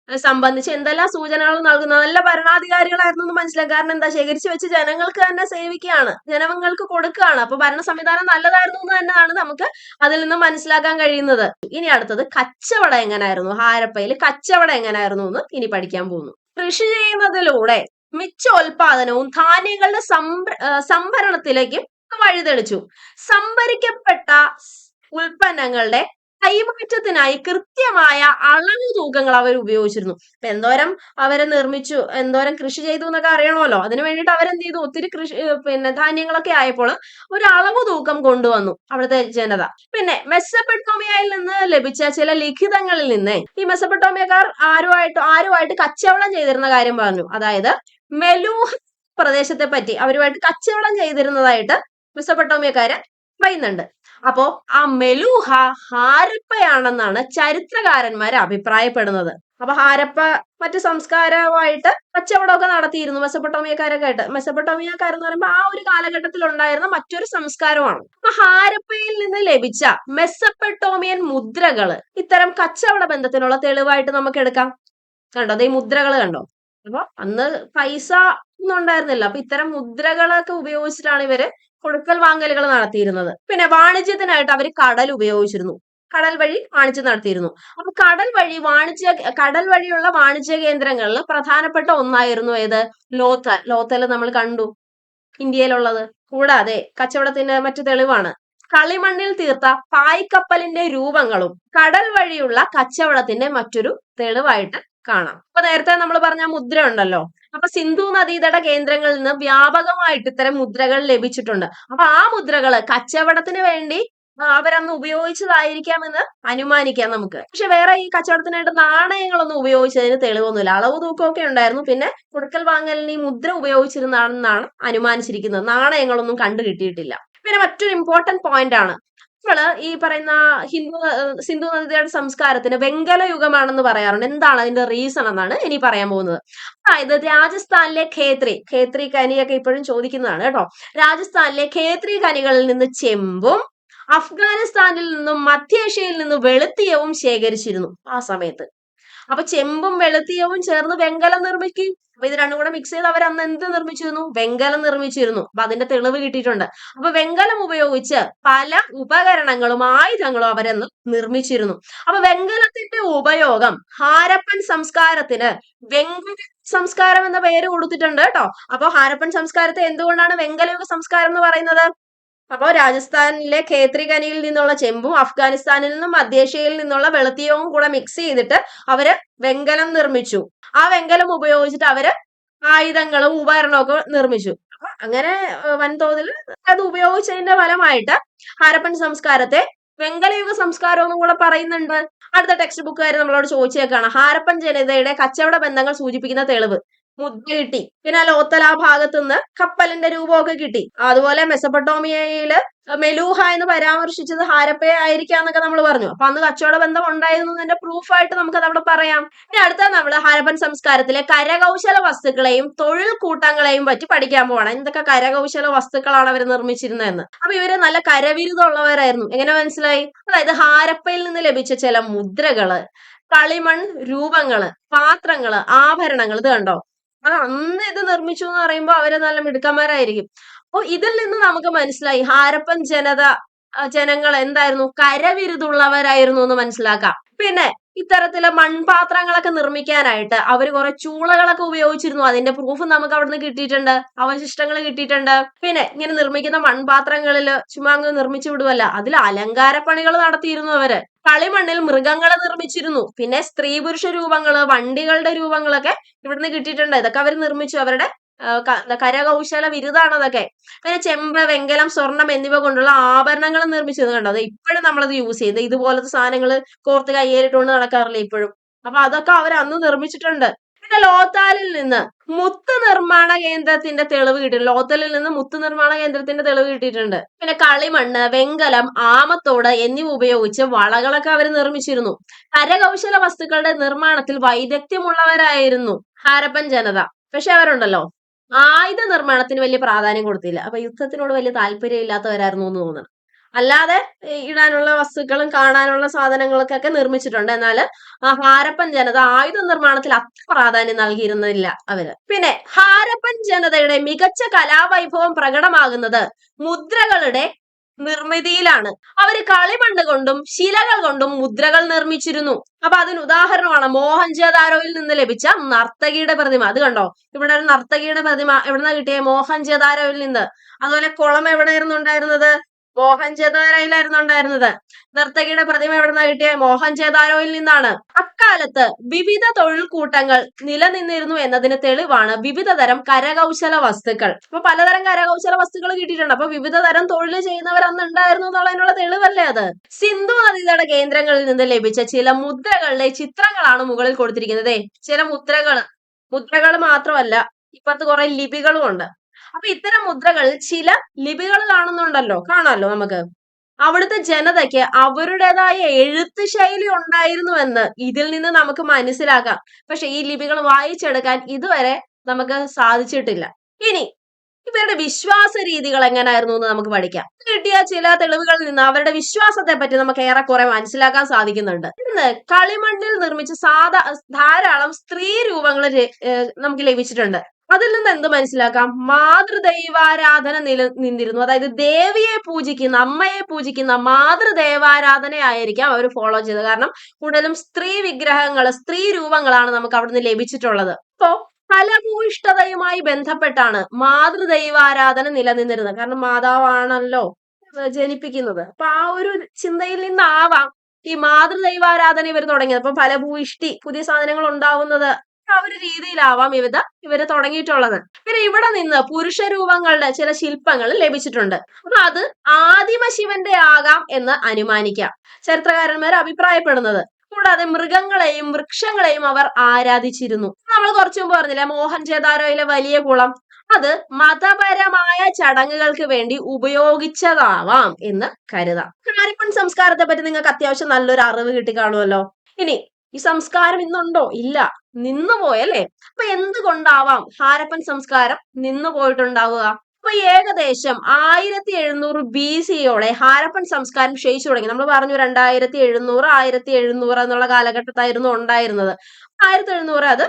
സംബന്ധിച്ച് എന്തെല്ലാം സൂചനകൾ നൽകുന്ന? നല്ല ഭരണാധികാരികളായിരുന്നു എന്ന് മനസ്സിലാക്കാം കാരണം എന്താ? ശേഖരിച്ചു വെച്ച് ജനങ്ങൾക്ക് തന്നെ സേവിക്കുകയാണ്. ജനങ്ങൾക്ക് കൊടുക്കുകയാണ്. അപ്പൊ ഭരണ സംവിധാനം നല്ലതായിരുന്നു എന്ന് തന്നെയാണ് നമുക്ക് അതിൽ നിന്ന് മനസ്സിലാക്കാൻ കഴിയുന്നത്. ഇനി അടുത്തത് കച്ചവടം എങ്ങനായിരുന്നു? ഹാരപ്പയിൽ കച്ചവടം എങ്ങനായിരുന്നു എന്ന് ഇനി പഠിക്കാൻ പോകുന്നു. കൃഷി ചെയ്യുന്നതിലൂടെ മിച്ചോൽപാദനവും ധാന്യങ്ങളുടെ സംഭ സംഭരണത്തിലേക്കും വഴിതെളിച്ചു. സംഭരിക്കപ്പെട്ട ഉൽപ്പന്നങ്ങളുടെ കൈമാറ്റത്തിനായി കൃത്യമായ അളവ് തൂക്കങ്ങൾ അവർ ഉപയോഗിച്ചിരുന്നു. ഇപ്പൊ എന്തോരം അവരെ നിർമ്മിച്ചു എന്തോരം കൃഷി ചെയ്തു എന്നൊക്കെ അറിയണമല്ലോ. അതിനു വേണ്ടിയിട്ട് അവരെന്ത് ചെയ്തു? ഒത്തിരി കൃഷി പിന്നെ ധാന്യങ്ങളൊക്കെ ആയപ്പോൾ ഒരു അളവ് തൂക്കം കൊണ്ടുവന്നു അവിടുത്തെ ജനത. പിന്നെ മെസ്സപ്പെട്ടോമിയയിൽ നിന്ന് ലഭിച്ച ചില ലിഖിതങ്ങളിൽ നിന്ന് ഈ മെസ്സപ്പെട്ടോമിയക്കാർ ആരുമായിട്ട് ആരുമായിട്ട് കച്ചവടം ചെയ്തിരുന്ന കാര്യം പറഞ്ഞു. അതായത് മെലൂഹ പ്രദേശത്തെ പറ്റി അവരുമായിട്ട് കച്ചവടം ചെയ്തിരുന്നതായിട്ട് മെസ്സപ്പെട്ടോമിയക്കാര് പറയുന്നുണ്ട്. അപ്പോ ആ മെലൂഹ ഹാരപ്പയാണെന്നാണ് ചരിത്രകാരന്മാർ അഭിപ്രായപ്പെടുന്നത്. അപ്പൊ ഹാരപ്പ മറ്റു സംസ്കാരമായിട്ട് കച്ചവടമൊക്കെ നടത്തിയിരുന്നു. മെസ്സപ്പൊട്ടോമിയക്കാരൊക്കെ ആയിട്ട്. മെസ്സപ്പൊട്ടോമിയക്കാരെന്ന് പറയുമ്പോൾ ആ ഒരു കാലഘട്ടത്തിൽ ഉണ്ടായിരുന്ന മറ്റൊരു സംസ്കാരമാണ്. അപ്പൊ ഹാരപ്പയിൽ നിന്ന് ലഭിച്ച മെസ്സപ്പെട്ടോമിയൻ മുദ്രകൾ ഇത്തരം കച്ചവട ബന്ധത്തിനുള്ള തെളിവായിട്ട് നമുക്ക് എടുക്കാം. കണ്ടോ? അതേ മുദ്രകൾ കണ്ടോ? അപ്പൊ അന്ന് പൈസ ഒന്നും ഉണ്ടായിരുന്നില്ല. അപ്പൊ ഇത്തരം മുദ്രകളൊക്കെ ഉപയോഗിച്ചിട്ടാണ് ഇവർ കൊടുക്കൽ വാങ്ങലുകൾ നടത്തിയിരുന്നത്. പിന്നെ വാണിജ്യത്തിനായിട്ട് അവർ കടൽ ഉപയോഗിച്ചിരുന്നു. കടൽ വഴി വാണിജ്യം നടത്തിയിരുന്നു. അപ്പൊ കടൽ വഴി വാണിജ്യ കടൽ വഴിയുള്ള വാണിജ്യ കേന്ദ്രങ്ങളിൽ പ്രധാനപ്പെട്ട ഒന്നായിരുന്നു ഏത്? ലോത്തൽ ലോത്തൽ നമ്മൾ കണ്ടു. ഇന്ത്യയിലുള്ളത്. കൂടാതെ കച്ചവടത്തിന്റെ മറ്റു തെളിവാണ്. കളിമണ്ണിൽ തീർത്ത പായ്ക്കപ്പലിന്റെ രൂപങ്ങളും കടൽ വഴിയുള്ള കച്ചവടത്തിന്റെ മറ്റൊരു തെളിവായിട്ട് കാണാം. അപ്പൊ നേരത്തെ നമ്മൾ പറഞ്ഞ മുദ്ര ഉണ്ടല്ലോ. അപ്പൊ സിന്ധു നദീതട കേന്ദ്രങ്ങളിൽ നിന്ന് വ്യാപകമായിട്ട് ഇത്തരം മുദ്രകൾ ലഭിച്ചിട്ടുണ്ട്. അപ്പൊ ആ മുദ്രകൾ കച്ചവടത്തിന് വേണ്ടി അവരന്ന് ഉപയോഗിച്ചതായിരിക്കാമെന്ന് അനുമാനിക്കാം നമുക്ക്. പക്ഷെ വേറെ ഈ കച്ചവടത്തിനായിട്ട് നാണയങ്ങളൊന്നും ഉപയോഗിച്ചതിന് തെളിവൊന്നുമില്ല. അളവ് തൂക്കമൊക്കെ ഉണ്ടായിരുന്നു. പിന്നെ കൊടുക്കൽ വാങ്ങലിന് ഈ മുദ്ര ഉപയോഗിച്ചിരുന്നാണെന്നാണ് അനുമാനിച്ചിരിക്കുന്നത്. നാണയങ്ങളൊന്നും കണ്ടു കിട്ടിയിട്ടില്ല പിന്നെ മറ്റൊരു ഇമ്പോർട്ടന്റ് പോയിന്റ് ആണ്. നമ്മൾ ഈ പറയുന്ന ഹിന്ദു സിന്ധു നദിയുടെ സംസ്കാരത്തിന് വെങ്കല യുഗമാണെന്ന് പറയാറുണ്ട്. എന്താണ് അതിന്റെ റീസൺ എന്നാണ് ഇനി പറയാൻ പോകുന്നത്. അതായത് രാജസ്ഥാനിലെ ഖേത്രി ഖേത്രി കനിയൊക്കെ ഇപ്പോഴും ചോദിക്കുന്നതാണ് കേട്ടോ. രാജസ്ഥാനിലെ ഖേത്രി കനികളിൽ നിന്ന് ചെമ്പും അഫ്ഗാനിസ്ഥാനിൽ നിന്നും മധ്യേഷ്യയിൽ നിന്നും വെളുത്തിയവും ശേഖരിച്ചിരുന്നു ആ സമയത്ത്. അപ്പൊ ചെമ്പും വെളുത്തിയവും ചേർന്ന് വെങ്കലം നിർമ്മിക്കും. അപ്പൊ ഇത് രണ്ടും കൂടെ മിക്സ് ചെയ്ത് അവർ അന്ന് എന്ത് നിർമ്മിച്ചിരുന്നു? വെങ്കലം നിർമ്മിച്ചിരുന്നു. അപ്പൊ അതിന്റെ തെളിവ് കിട്ടിയിട്ടുണ്ട്. അപ്പൊ വെങ്കലം ഉപയോഗിച്ച് പല ഉപകരണങ്ങളും ആയുധങ്ങളും അവരന്ന് നിർമ്മിച്ചിരുന്നു. അപ്പൊ വെങ്കലത്തിന്റെ ഉപയോഗം ഹാരപ്പൻ സംസ്കാരത്തിന് വെങ്കല സംസ്കാരം എന്ന പേര് കൊടുത്തിട്ടുണ്ട് കേട്ടോ. അപ്പൊ ഹാരപ്പൻ സംസ്കാരത്തെ എന്തുകൊണ്ടാണ് വെങ്കലയുഗ സംസ്കാരം എന്ന് പറയുന്നത്? അപ്പോൾ രാജസ്ഥാനിലെ ഖേത്രി ഖനിയിൽ നിന്നുള്ള ചെമ്പും അഫ്ഗാനിസ്ഥാനിൽ നിന്നും മധ്യേഷ്യയിൽ നിന്നുള്ള വെളുത്തിയവും കൂടെ മിക്സ് ചെയ്തിട്ട് അവർ വെങ്കലം നിർമ്മിച്ചു. ആ വെങ്കലം ഉപയോഗിച്ചിട്ട് അവർ ആയുധങ്ങളും ഉപകരണമൊക്കെ നിർമ്മിച്ചു. അങ്ങനെ വൻതോതിൽ അത് ഉപയോഗിച്ചതിന്റെ ഫലമായിട്ട് ഹാരപ്പൻ സംസ്കാരത്തെ വെങ്കലയുഗ സംസ്കാരം എന്നും കൂടെ പറയുന്നുണ്ട്. അടുത്ത ടെക്സ്റ്റ് ബുക്കുകാർ നമ്മളോട് ചോദിച്ചേക്കാണ്. ഹാരപ്പൻ ജനതയുടെ കച്ചവട ബന്ധങ്ങൾ സൂചിപ്പിക്കുന്ന തെളിവ്. മുദ്ര കിട്ടി. പിന്നെ ലോത്തൽ ആ ഭാഗത്ത് നിന്ന് കപ്പലിന്റെ രൂപമൊക്കെ കിട്ടി. അതുപോലെ മെസ്സപ്പട്ടോമിയയിൽ മെലൂഹ എന്ന് പരാമർശിച്ചത് ഹാരപ്പയെ ആയിരിക്കാം എന്നൊക്കെ നമ്മൾ പറഞ്ഞു. അപ്പൊ അന്ന് കച്ചവട ബന്ധം ഉണ്ടായിരുന്നതിന്റെ പ്രൂഫായിട്ട് നമുക്ക് അവിടെ പറയാം. ഇനി അടുത്ത നമ്മൾ ഹാരപ്പൻ സംസ്കാരത്തിലെ കരകൗശല വസ്തുക്കളെയും തൊഴിൽ കൂട്ടങ്ങളെയും പറ്റി പഠിക്കാൻ പോകണം എന്തൊക്കെ കരകൗശല വസ്തുക്കളാണ് അവർ നിർമ്മിച്ചിരുന്നതെന്ന്. അപ്പൊ ഇവർ നല്ല കരവിരുതുള്ളവരായിരുന്നു. എങ്ങനെ മനസ്സിലായി? അതായത് ഹാരപ്പയിൽ നിന്ന് ലഭിച്ച ചില മുദ്രകൾ കളിമൺ രൂപങ്ങൾ പാത്രങ്ങൾ ആഭരണങ്ങൾ ഇത് കണ്ടോ? അത് അന്ന് ഇത് നിർമ്മിച്ചു എന്ന് പറയുമ്പോൾ അവർ നല്ല മിടുക്കന്മാരായിരിക്കും. അപ്പോൾ ഇതിൽ നിന്ന് നമുക്ക് മനസ്സിലായി ഹാരപ്പൻ ജനത ജനങ്ങൾ എന്തായിരുന്നു? കരവിരുതുള്ളവരായിരുന്നു എന്ന് മനസ്സിലാക്കാം. പിന്നെ ഇത്തരത്തിലെ മൺപാത്രങ്ങളൊക്കെ നിർമ്മിക്കാനായിട്ട് അവർ കുറെ ചൂളകളൊക്കെ ഉപയോഗിച്ചിരുന്നു. അതിന്റെ പ്രൂഫ് നമുക്ക് അവിടുന്ന് കിട്ടിയിട്ടുണ്ട്. അവശിഷ്ടങ്ങൾ കിട്ടിയിട്ടുണ്ട്. പിന്നെ ഇങ്ങനെ നിർമ്മിക്കുന്ന മൺപാത്രങ്ങളിൽ ചുമ്മാ അങ്ങ് നിർമ്മിച്ചു വിടുവല്ല. അതിൽ അലങ്കാരപ്പണികൾ നടത്തിയിരുന്നു അവർ. കളിമണ്ണിൽ മൃഗങ്ങളെ നിർമ്മിച്ചിരുന്നു. പിന്നെ സ്ത്രീ പുരുഷ രൂപങ്ങൾ വണ്ടികളുടെ രൂപങ്ങളൊക്കെ ഇവിടുന്ന് കിട്ടിയിട്ടുണ്ട്. ഇതൊക്കെ അവർ നിർമ്മിച്ചു. അവരുടെ കരകൗശല ബിരുദാണ് അതൊക്കെ പിന്നെ ചെമ്പ് വെങ്കലം സ്വർണം എന്നിവ കൊണ്ടുള്ള ആഭരണങ്ങൾ നിർമ്മിച്ചത് കണ്ടോ? അത് ഇപ്പോഴും നമ്മളത് യൂസ് ചെയ്യുന്നത് ഇതുപോലത്തെ സാധനങ്ങൾ കോർത്ത് കയ്യേറിട്ടുകൊണ്ട് നടക്കാറില്ല ഇപ്പോഴും? അപ്പൊ അതൊക്കെ അവർ അന്ന് നിർമ്മിച്ചിട്ടുണ്ട്. ലോത്താലിൽ നിന്ന് മുത്ത് നിർമ്മാണ കേന്ദ്രത്തിന്റെ തെളിവ് കിട്ടി ലോത്തലിൽ നിന്ന് മുത്ത് നിർമ്മാണ കേന്ദ്രത്തിന്റെ തെളിവ് കിട്ടിയിട്ടുണ്ട്. പിന്നെ കളിമണ്ണ് വെങ്കലം ആമത്തോട് എന്നിവ ഉപയോഗിച്ച് വളകളൊക്കെ അവർ നിർമ്മിച്ചിരുന്നു. കരകൗശല വസ്തുക്കളുടെ നിർമ്മാണത്തിൽ വൈദഗ്ധ്യമുള്ളവരായിരുന്നു ഹാരപ്പൻ ജനത. പക്ഷെ അവരുണ്ടല്ലോ ആയുധ നിർമ്മാണത്തിന് വലിയ പ്രാധാന്യം കൊടുത്തില്ല. അപ്പൊ യുദ്ധത്തിനോട് വലിയ താല്പര്യം ഇല്ലാത്തവരായിരുന്നു എന്ന് തോന്നുന്നു. അല്ലാതെ ഇടാനുള്ള വസ്തുക്കളും കാണാനുള്ള സാധനങ്ങൾക്കൊക്കെ നിർമ്മിച്ചിട്ടുണ്ട്. എന്നാൽ ആ ഹാരപ്പൻ ജനത ആയുധ നിർമ്മാണത്തിൽ അത്ര പ്രാധാന്യം നൽകിയിരുന്നില്ല അവർ. പിന്നെ ഹാരപ്പൻ ജനതയുടെ മികച്ച കലാവൈഭവം പ്രകടമാകുന്നത് മുദ്രകളുടെ നിർമ്മിതിയിലാണ്. അവർ കളിമണ്ണ് കൊണ്ടും ശിലകൾ കൊണ്ടും മുദ്രകൾ നിർമ്മിച്ചിരുന്നു. അപ്പൊ അതിന് ഉദാഹരണമാണ് മോഹൻജദാരോയിൽ നിന്ന് ലഭിച്ച നർത്തകിയുടെ പ്രതിമ. അത് കണ്ടോ? ഇവിടെ ഒരു നർത്തകിയുടെ പ്രതിമ എവിടുന്ന കിട്ടിയ? മോഹൻജദാരോയിൽ നിന്ന്. അതുപോലെ കുളം എവിടെയായിരുന്നു ഉണ്ടായിരുന്നത്? മോഹൻജദാരോയിലായിരുന്നു ഉണ്ടായിരുന്നത് നർത്തകിയുടെ പ്രതിമ എവിടുന്ന കിട്ടിയ? മോഹൻജദാരോയിൽ നിന്നാണ്. അക്കാലത്ത് വിവിധ തൊഴിൽ കൂട്ടങ്ങൾ നിലനിന്നിരുന്നു എന്നതിന് തെളിവാണ് വിവിധ തരം കരകൗശല വസ്തുക്കൾ. അപ്പൊ പലതരം കരകൗശല വസ്തുക്കൾ കിട്ടിയിട്ടുണ്ട്. അപ്പൊ വിവിധ തരം തൊഴിൽ ചെയ്യുന്നവർ അന്ന് ഉണ്ടായിരുന്നു എന്നുള്ളതിനുള്ള തെളിവല്ലേ അത്? സിന്ധു നദിയുടെ കേന്ദ്രങ്ങളിൽ നിന്ന് ലഭിച്ച ചില മുദ്രകളുടെ ചിത്രങ്ങളാണ് മുകളിൽ കൊടുത്തിരിക്കുന്നത്. ചില മുദ്രകൾ മുദ്രകൾ മാത്രമല്ല ഇപ്പുറത്ത് കുറെ ലിപികളും ഉണ്ട്. അപ്പൊ ഇത്തരം മുദ്രകൾ ചില ലിപികൾ കാണുന്നുണ്ടല്ലോ കാണാമല്ലോ നമുക്ക്? അവിടുത്തെ ജനതയ്ക്ക് അവരുടേതായ എഴുത്ത് ശൈലി ഉണ്ടായിരുന്നുവെന്ന് ഇതിൽ നിന്ന് നമുക്ക് മനസ്സിലാക്കാം. പക്ഷെ ഈ ലിപികൾ വായിച്ചെടുക്കാൻ ഇതുവരെ നമുക്ക് സാധിച്ചിട്ടില്ല. ഇനി ഇവരുടെ വിശ്വാസ രീതികൾ എങ്ങനെയായിരുന്നു എന്ന് നമുക്ക് പഠിക്കാം. കിട്ടിയ ചില തെളിവുകളിൽ നിന്ന് അവരുടെ വിശ്വാസത്തെ പറ്റി നമുക്ക് ഏറെക്കുറെ മനസ്സിലാക്കാൻ സാധിക്കുന്നുണ്ട്. ഇന്ന് കളിമണ്ണിൽ നിർമ്മിച്ച സാധാ ധാരാളം സ്ത്രീ രൂപങ്ങൾ നമുക്ക് ലഭിച്ചിട്ടുണ്ട്. അതിൽ നിന്ന് എന്ത് മനസ്സിലാക്കാം? മാതൃദൈവാരാധന നില നിന്നിരുന്നു. അതായത് ദേവിയെ പൂജിക്കുന്ന അമ്മയെ പൂജിക്കുന്ന മാതൃദേവാരാധനയായിരിക്കാം അവർ ഫോളോ ചെയ്തത്. കാരണം കൂടുതലും സ്ത്രീ വിഗ്രഹങ്ങൾ സ്ത്രീ രൂപങ്ങളാണ് നമുക്ക് അവിടുന്ന് ലഭിച്ചിട്ടുള്ളത്. അപ്പോ ഫലഭൂയിഷ്ഠതയുമായി ബന്ധപ്പെട്ടാണ് മാതൃദൈവാരാധന നിലനിന്നിരുന്നത്. കാരണം മാതാവാണല്ലോ ജനിപ്പിക്കുന്നത്. അപ്പൊ ആ ഒരു ചിന്തയിൽ നിന്നാവാം ഈ മാതൃദൈവാരാധന ഇവർ തുടങ്ങിയത്. അപ്പൊ ഫലഭൂയിഷ്ടി പുതിയ സാധനങ്ങൾ ഉണ്ടാവുന്നത് ആ ഒരു രീതിയിലാവാം ഇവത് ഇവർ തുടങ്ങിയിട്ടുള്ളത്. പിന്നെ ഇവിടെ നിന്ന് പുരുഷ രൂപങ്ങളുടെ ചില ശില്പങ്ങൾ ലഭിച്ചിട്ടുണ്ട്. അപ്പൊ അത് ആദിമ ശിവന്റെ ആകാം എന്ന് അനുമാനിക്കാം. ചരിത്രകാരന്മാർ അഭിപ്രായപ്പെടുന്നത്. കൂടാതെ മൃഗങ്ങളെയും വൃക്ഷങ്ങളെയും അവർ ആരാധിച്ചിരുന്നു. നമ്മൾ കുറച്ചു മുമ്പ് പറഞ്ഞില്ലേ മോഹൻജദാരോയിലെ വലിയ കുളം. അത് മതപരമായ ചടങ്ങുകൾക്ക് വേണ്ടി ഉപയോഗിച്ചതാവാം എന്ന് കരുതാം. ഹാരിപ്പൺ സംസ്കാരത്തെ പറ്റി നിങ്ങൾക്ക് അത്യാവശ്യം നല്ലൊരു അറിവ് കിട്ടിക്കാണുമല്ലോ ഇനി ഈ സംസ്കാരം ഇന്നുണ്ടോ? ഇല്ല. നിന്നുപോയല്ലേ അപ്പൊ എന്തുകൊണ്ടാവാം ഹാരപ്പൻ സംസ്കാരം നിന്നു പോയിട്ടുണ്ടാവുക അപ്പൊ ഏകദേശം ആയിരത്തി എഴുന്നൂറ് ബി സിയോടെ ഹാരപ്പൻ സംസ്കാരം ക്ഷയിച്ചു തുടങ്ങി. നമ്മൾ പറഞ്ഞു രണ്ടായിരത്തി എഴുന്നൂറ് ആയിരത്തി എഴുന്നൂറ് എന്നുള്ള കാലഘട്ടത്തായിരുന്നു ഉണ്ടായിരുന്നത്. ആയിരത്തി എഴുന്നൂറ് അത്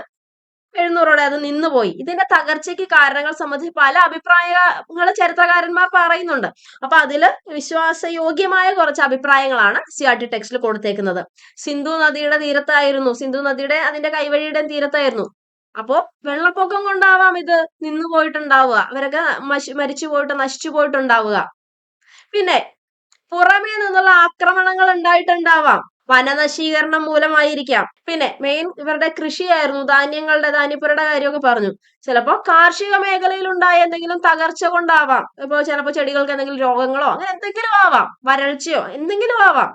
എഴുന്നൂറോടെ അത് നിന്നുപോയി. ഇതിന്റെ തകർച്ചയ്ക്ക് കാരണങ്ങൾ സംബന്ധിച്ച് പല അഭിപ്രായങ്ങൾ ചരിത്രകാരന്മാർ പറയുന്നുണ്ട്. അപ്പൊ അതിൽ വിശ്വാസയോഗ്യമായ കുറച്ച് അഭിപ്രായങ്ങളാണ് സി ആർ ടി ടെക്സ്റ്റിൽ കൊടുത്തേക്കുന്നത്. സിന്ധു നദിയുടെ തീരത്തായിരുന്നു. സിന്ധു നദിയുടെ അതിന്റെ കൈവഴിയുടെ തീരത്തായിരുന്നു. അപ്പോ വെള്ളപ്പൊക്കം കൊണ്ടാവാം ഇത് നിന്നു പോയിട്ടുണ്ടാവുക അവരൊക്കെ മരിച്ചു പോയിട്ട് നശിച്ചു പോയിട്ടുണ്ടാവുക. പിന്നെ പുറമേ നിന്നുള്ള ആക്രമണങ്ങൾ ഉണ്ടായിട്ടുണ്ടാവാം. വനനശീകരണം മൂലമായിരിക്കാം. പിന്നെ മെയിൻ ഇവരുടെ കൃഷിയായിരുന്നു. ധാന്യങ്ങളുടെ ധാന്യപ്പുരയുടെ കാര്യമൊക്കെ പറഞ്ഞു. ചിലപ്പോ കാർഷിക മേഖലയിൽ ഉണ്ടായ എന്തെങ്കിലും തകർച്ച കൊണ്ടാവാം. ഇപ്പൊ ചിലപ്പോ ചെടികൾക്ക് എന്തെങ്കിലും രോഗങ്ങളോ അങ്ങനെ എന്തെങ്കിലും ആവാം. വരൾച്ചയോ എന്തെങ്കിലും ആവാം.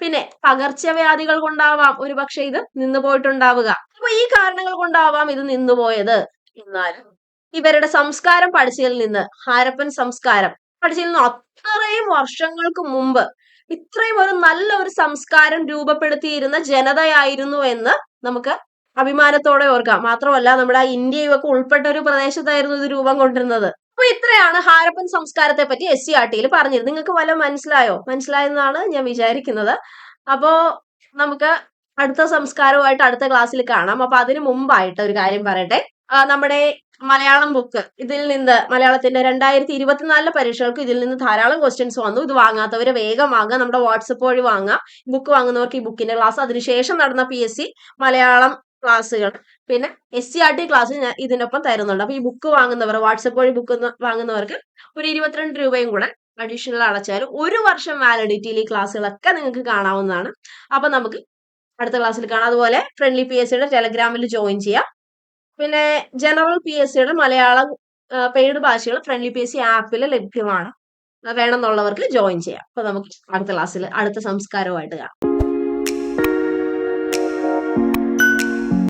പിന്നെ പകർച്ചവ്യാധികൾ കൊണ്ടാവാം. ഒരു പക്ഷെ ഇത് നിന്നു പോയിട്ടുണ്ടാവുക അപ്പൊ ഈ കാരണങ്ങൾ കൊണ്ടാവാം ഇത് നിന്നുപോയത്. എന്നാലും ഇവരുടെ സംസ്കാരം പഠിച്ചതിൽ നിന്ന് ഹാരപ്പൻ സംസ്കാരം പഠിച്ചതിൽ നിന്ന് അത്രയും വർഷങ്ങൾക്ക് മുമ്പ് ഇത്രയും ഒരു നല്ല ഒരു സംസ്കാരം രൂപപ്പെടുത്തിയിരുന്ന ജനതയായിരുന്നു എന്ന് നമുക്ക് അഭിമാനത്തോടെ ഓർക്കാം. മാത്രമല്ല നമ്മുടെ ഇന്ത്യയും ഒക്കെ ഉൾപ്പെട്ട ഒരു പ്രദേശത്തായിരുന്നു ഇത് രൂപം കൊണ്ടിരുന്നത്. അപ്പൊ ഇത്രയാണ് ഹാരപ്പൻ സംസ്കാരത്തെ പറ്റി എസ് സി ആർ ടിയിൽ പറഞ്ഞത്. നിങ്ങൾക്ക് വല്ല മനസ്സിലായോ? മനസ്സിലായെന്നാണ് ഞാൻ വിചാരിക്കുന്നത്. അപ്പോ നമുക്ക് അടുത്ത സംസ്കാരവുമായിട്ട് അടുത്ത ക്ലാസ്സിൽ കാണാം. അപ്പൊ അതിനു മുമ്പായിട്ട് ഒരു കാര്യം പറയട്ടെ. നമ്മുടെ മലയാളം ബുക്ക് ഇതിൽ നിന്ന് മലയാളത്തിന്റെ രണ്ടായിരത്തി ഇരുപത്തിനാലിലെ പരീക്ഷകൾക്ക് ഇതിൽ നിന്ന് ധാരാളം ക്വസ്റ്റ്യൻസ് വന്നു. ഇത് വാങ്ങാത്തവര് വേഗം വാങ്ങുക. നമ്മുടെ വാട്സപ്പ് വഴി വാങ്ങാം ബുക്ക് വാങ്ങുന്നവർക്ക് ഈ ബുക്കിന്റെ ക്ലാസ് അതിനുശേഷം നടന്ന പി എസ് സി മലയാളം ക്ലാസ്സുകൾ. പിന്നെ S C R T class ഞാൻ ഇതിനൊപ്പം തരുന്നുണ്ട്. അപ്പൊ ഈ ബുക്ക് വാങ്ങുന്നവർ വാട്സപ്പ് വഴി ബുക്ക് വാങ്ങുന്നവർക്ക് ഒരു ഇരുപത്തിരണ്ട് രൂപയും കൂടെ അഡീഷണൽ അടച്ചാലും ഒരു വർഷം വാലിഡിറ്റിയിൽ ഈ ക്ലാസ്സുകളൊക്കെ നിങ്ങൾക്ക് കാണാവുന്നതാണ്. അപ്പൊ നമുക്ക് അടുത്ത ക്ലാസ്സിൽ കാണാം. അതുപോലെ ഫ്രണ്ട്ലി പി എസ് സിയുടെ ടെലഗ്രാമിൽ ജോയിൻ ചെയ്യാം. പിന്നെ ജനറൽ പി എസ് സിയുടെ മലയാളം പെയ്ഡ് ഭാഷകൾ ഫ്രണ്ട്ലി പി എസ് സി ആപ്പിൽ ലഭ്യമാണ്. വേണമെന്നുള്ളവർക്ക് ജോയിൻ ചെയ്യാം. അപ്പൊ നമുക്ക് അടുത്ത ക്ലാസ്സിൽ അടുത്ത സംസ്കാരവുമായിട്ട് കാണാം.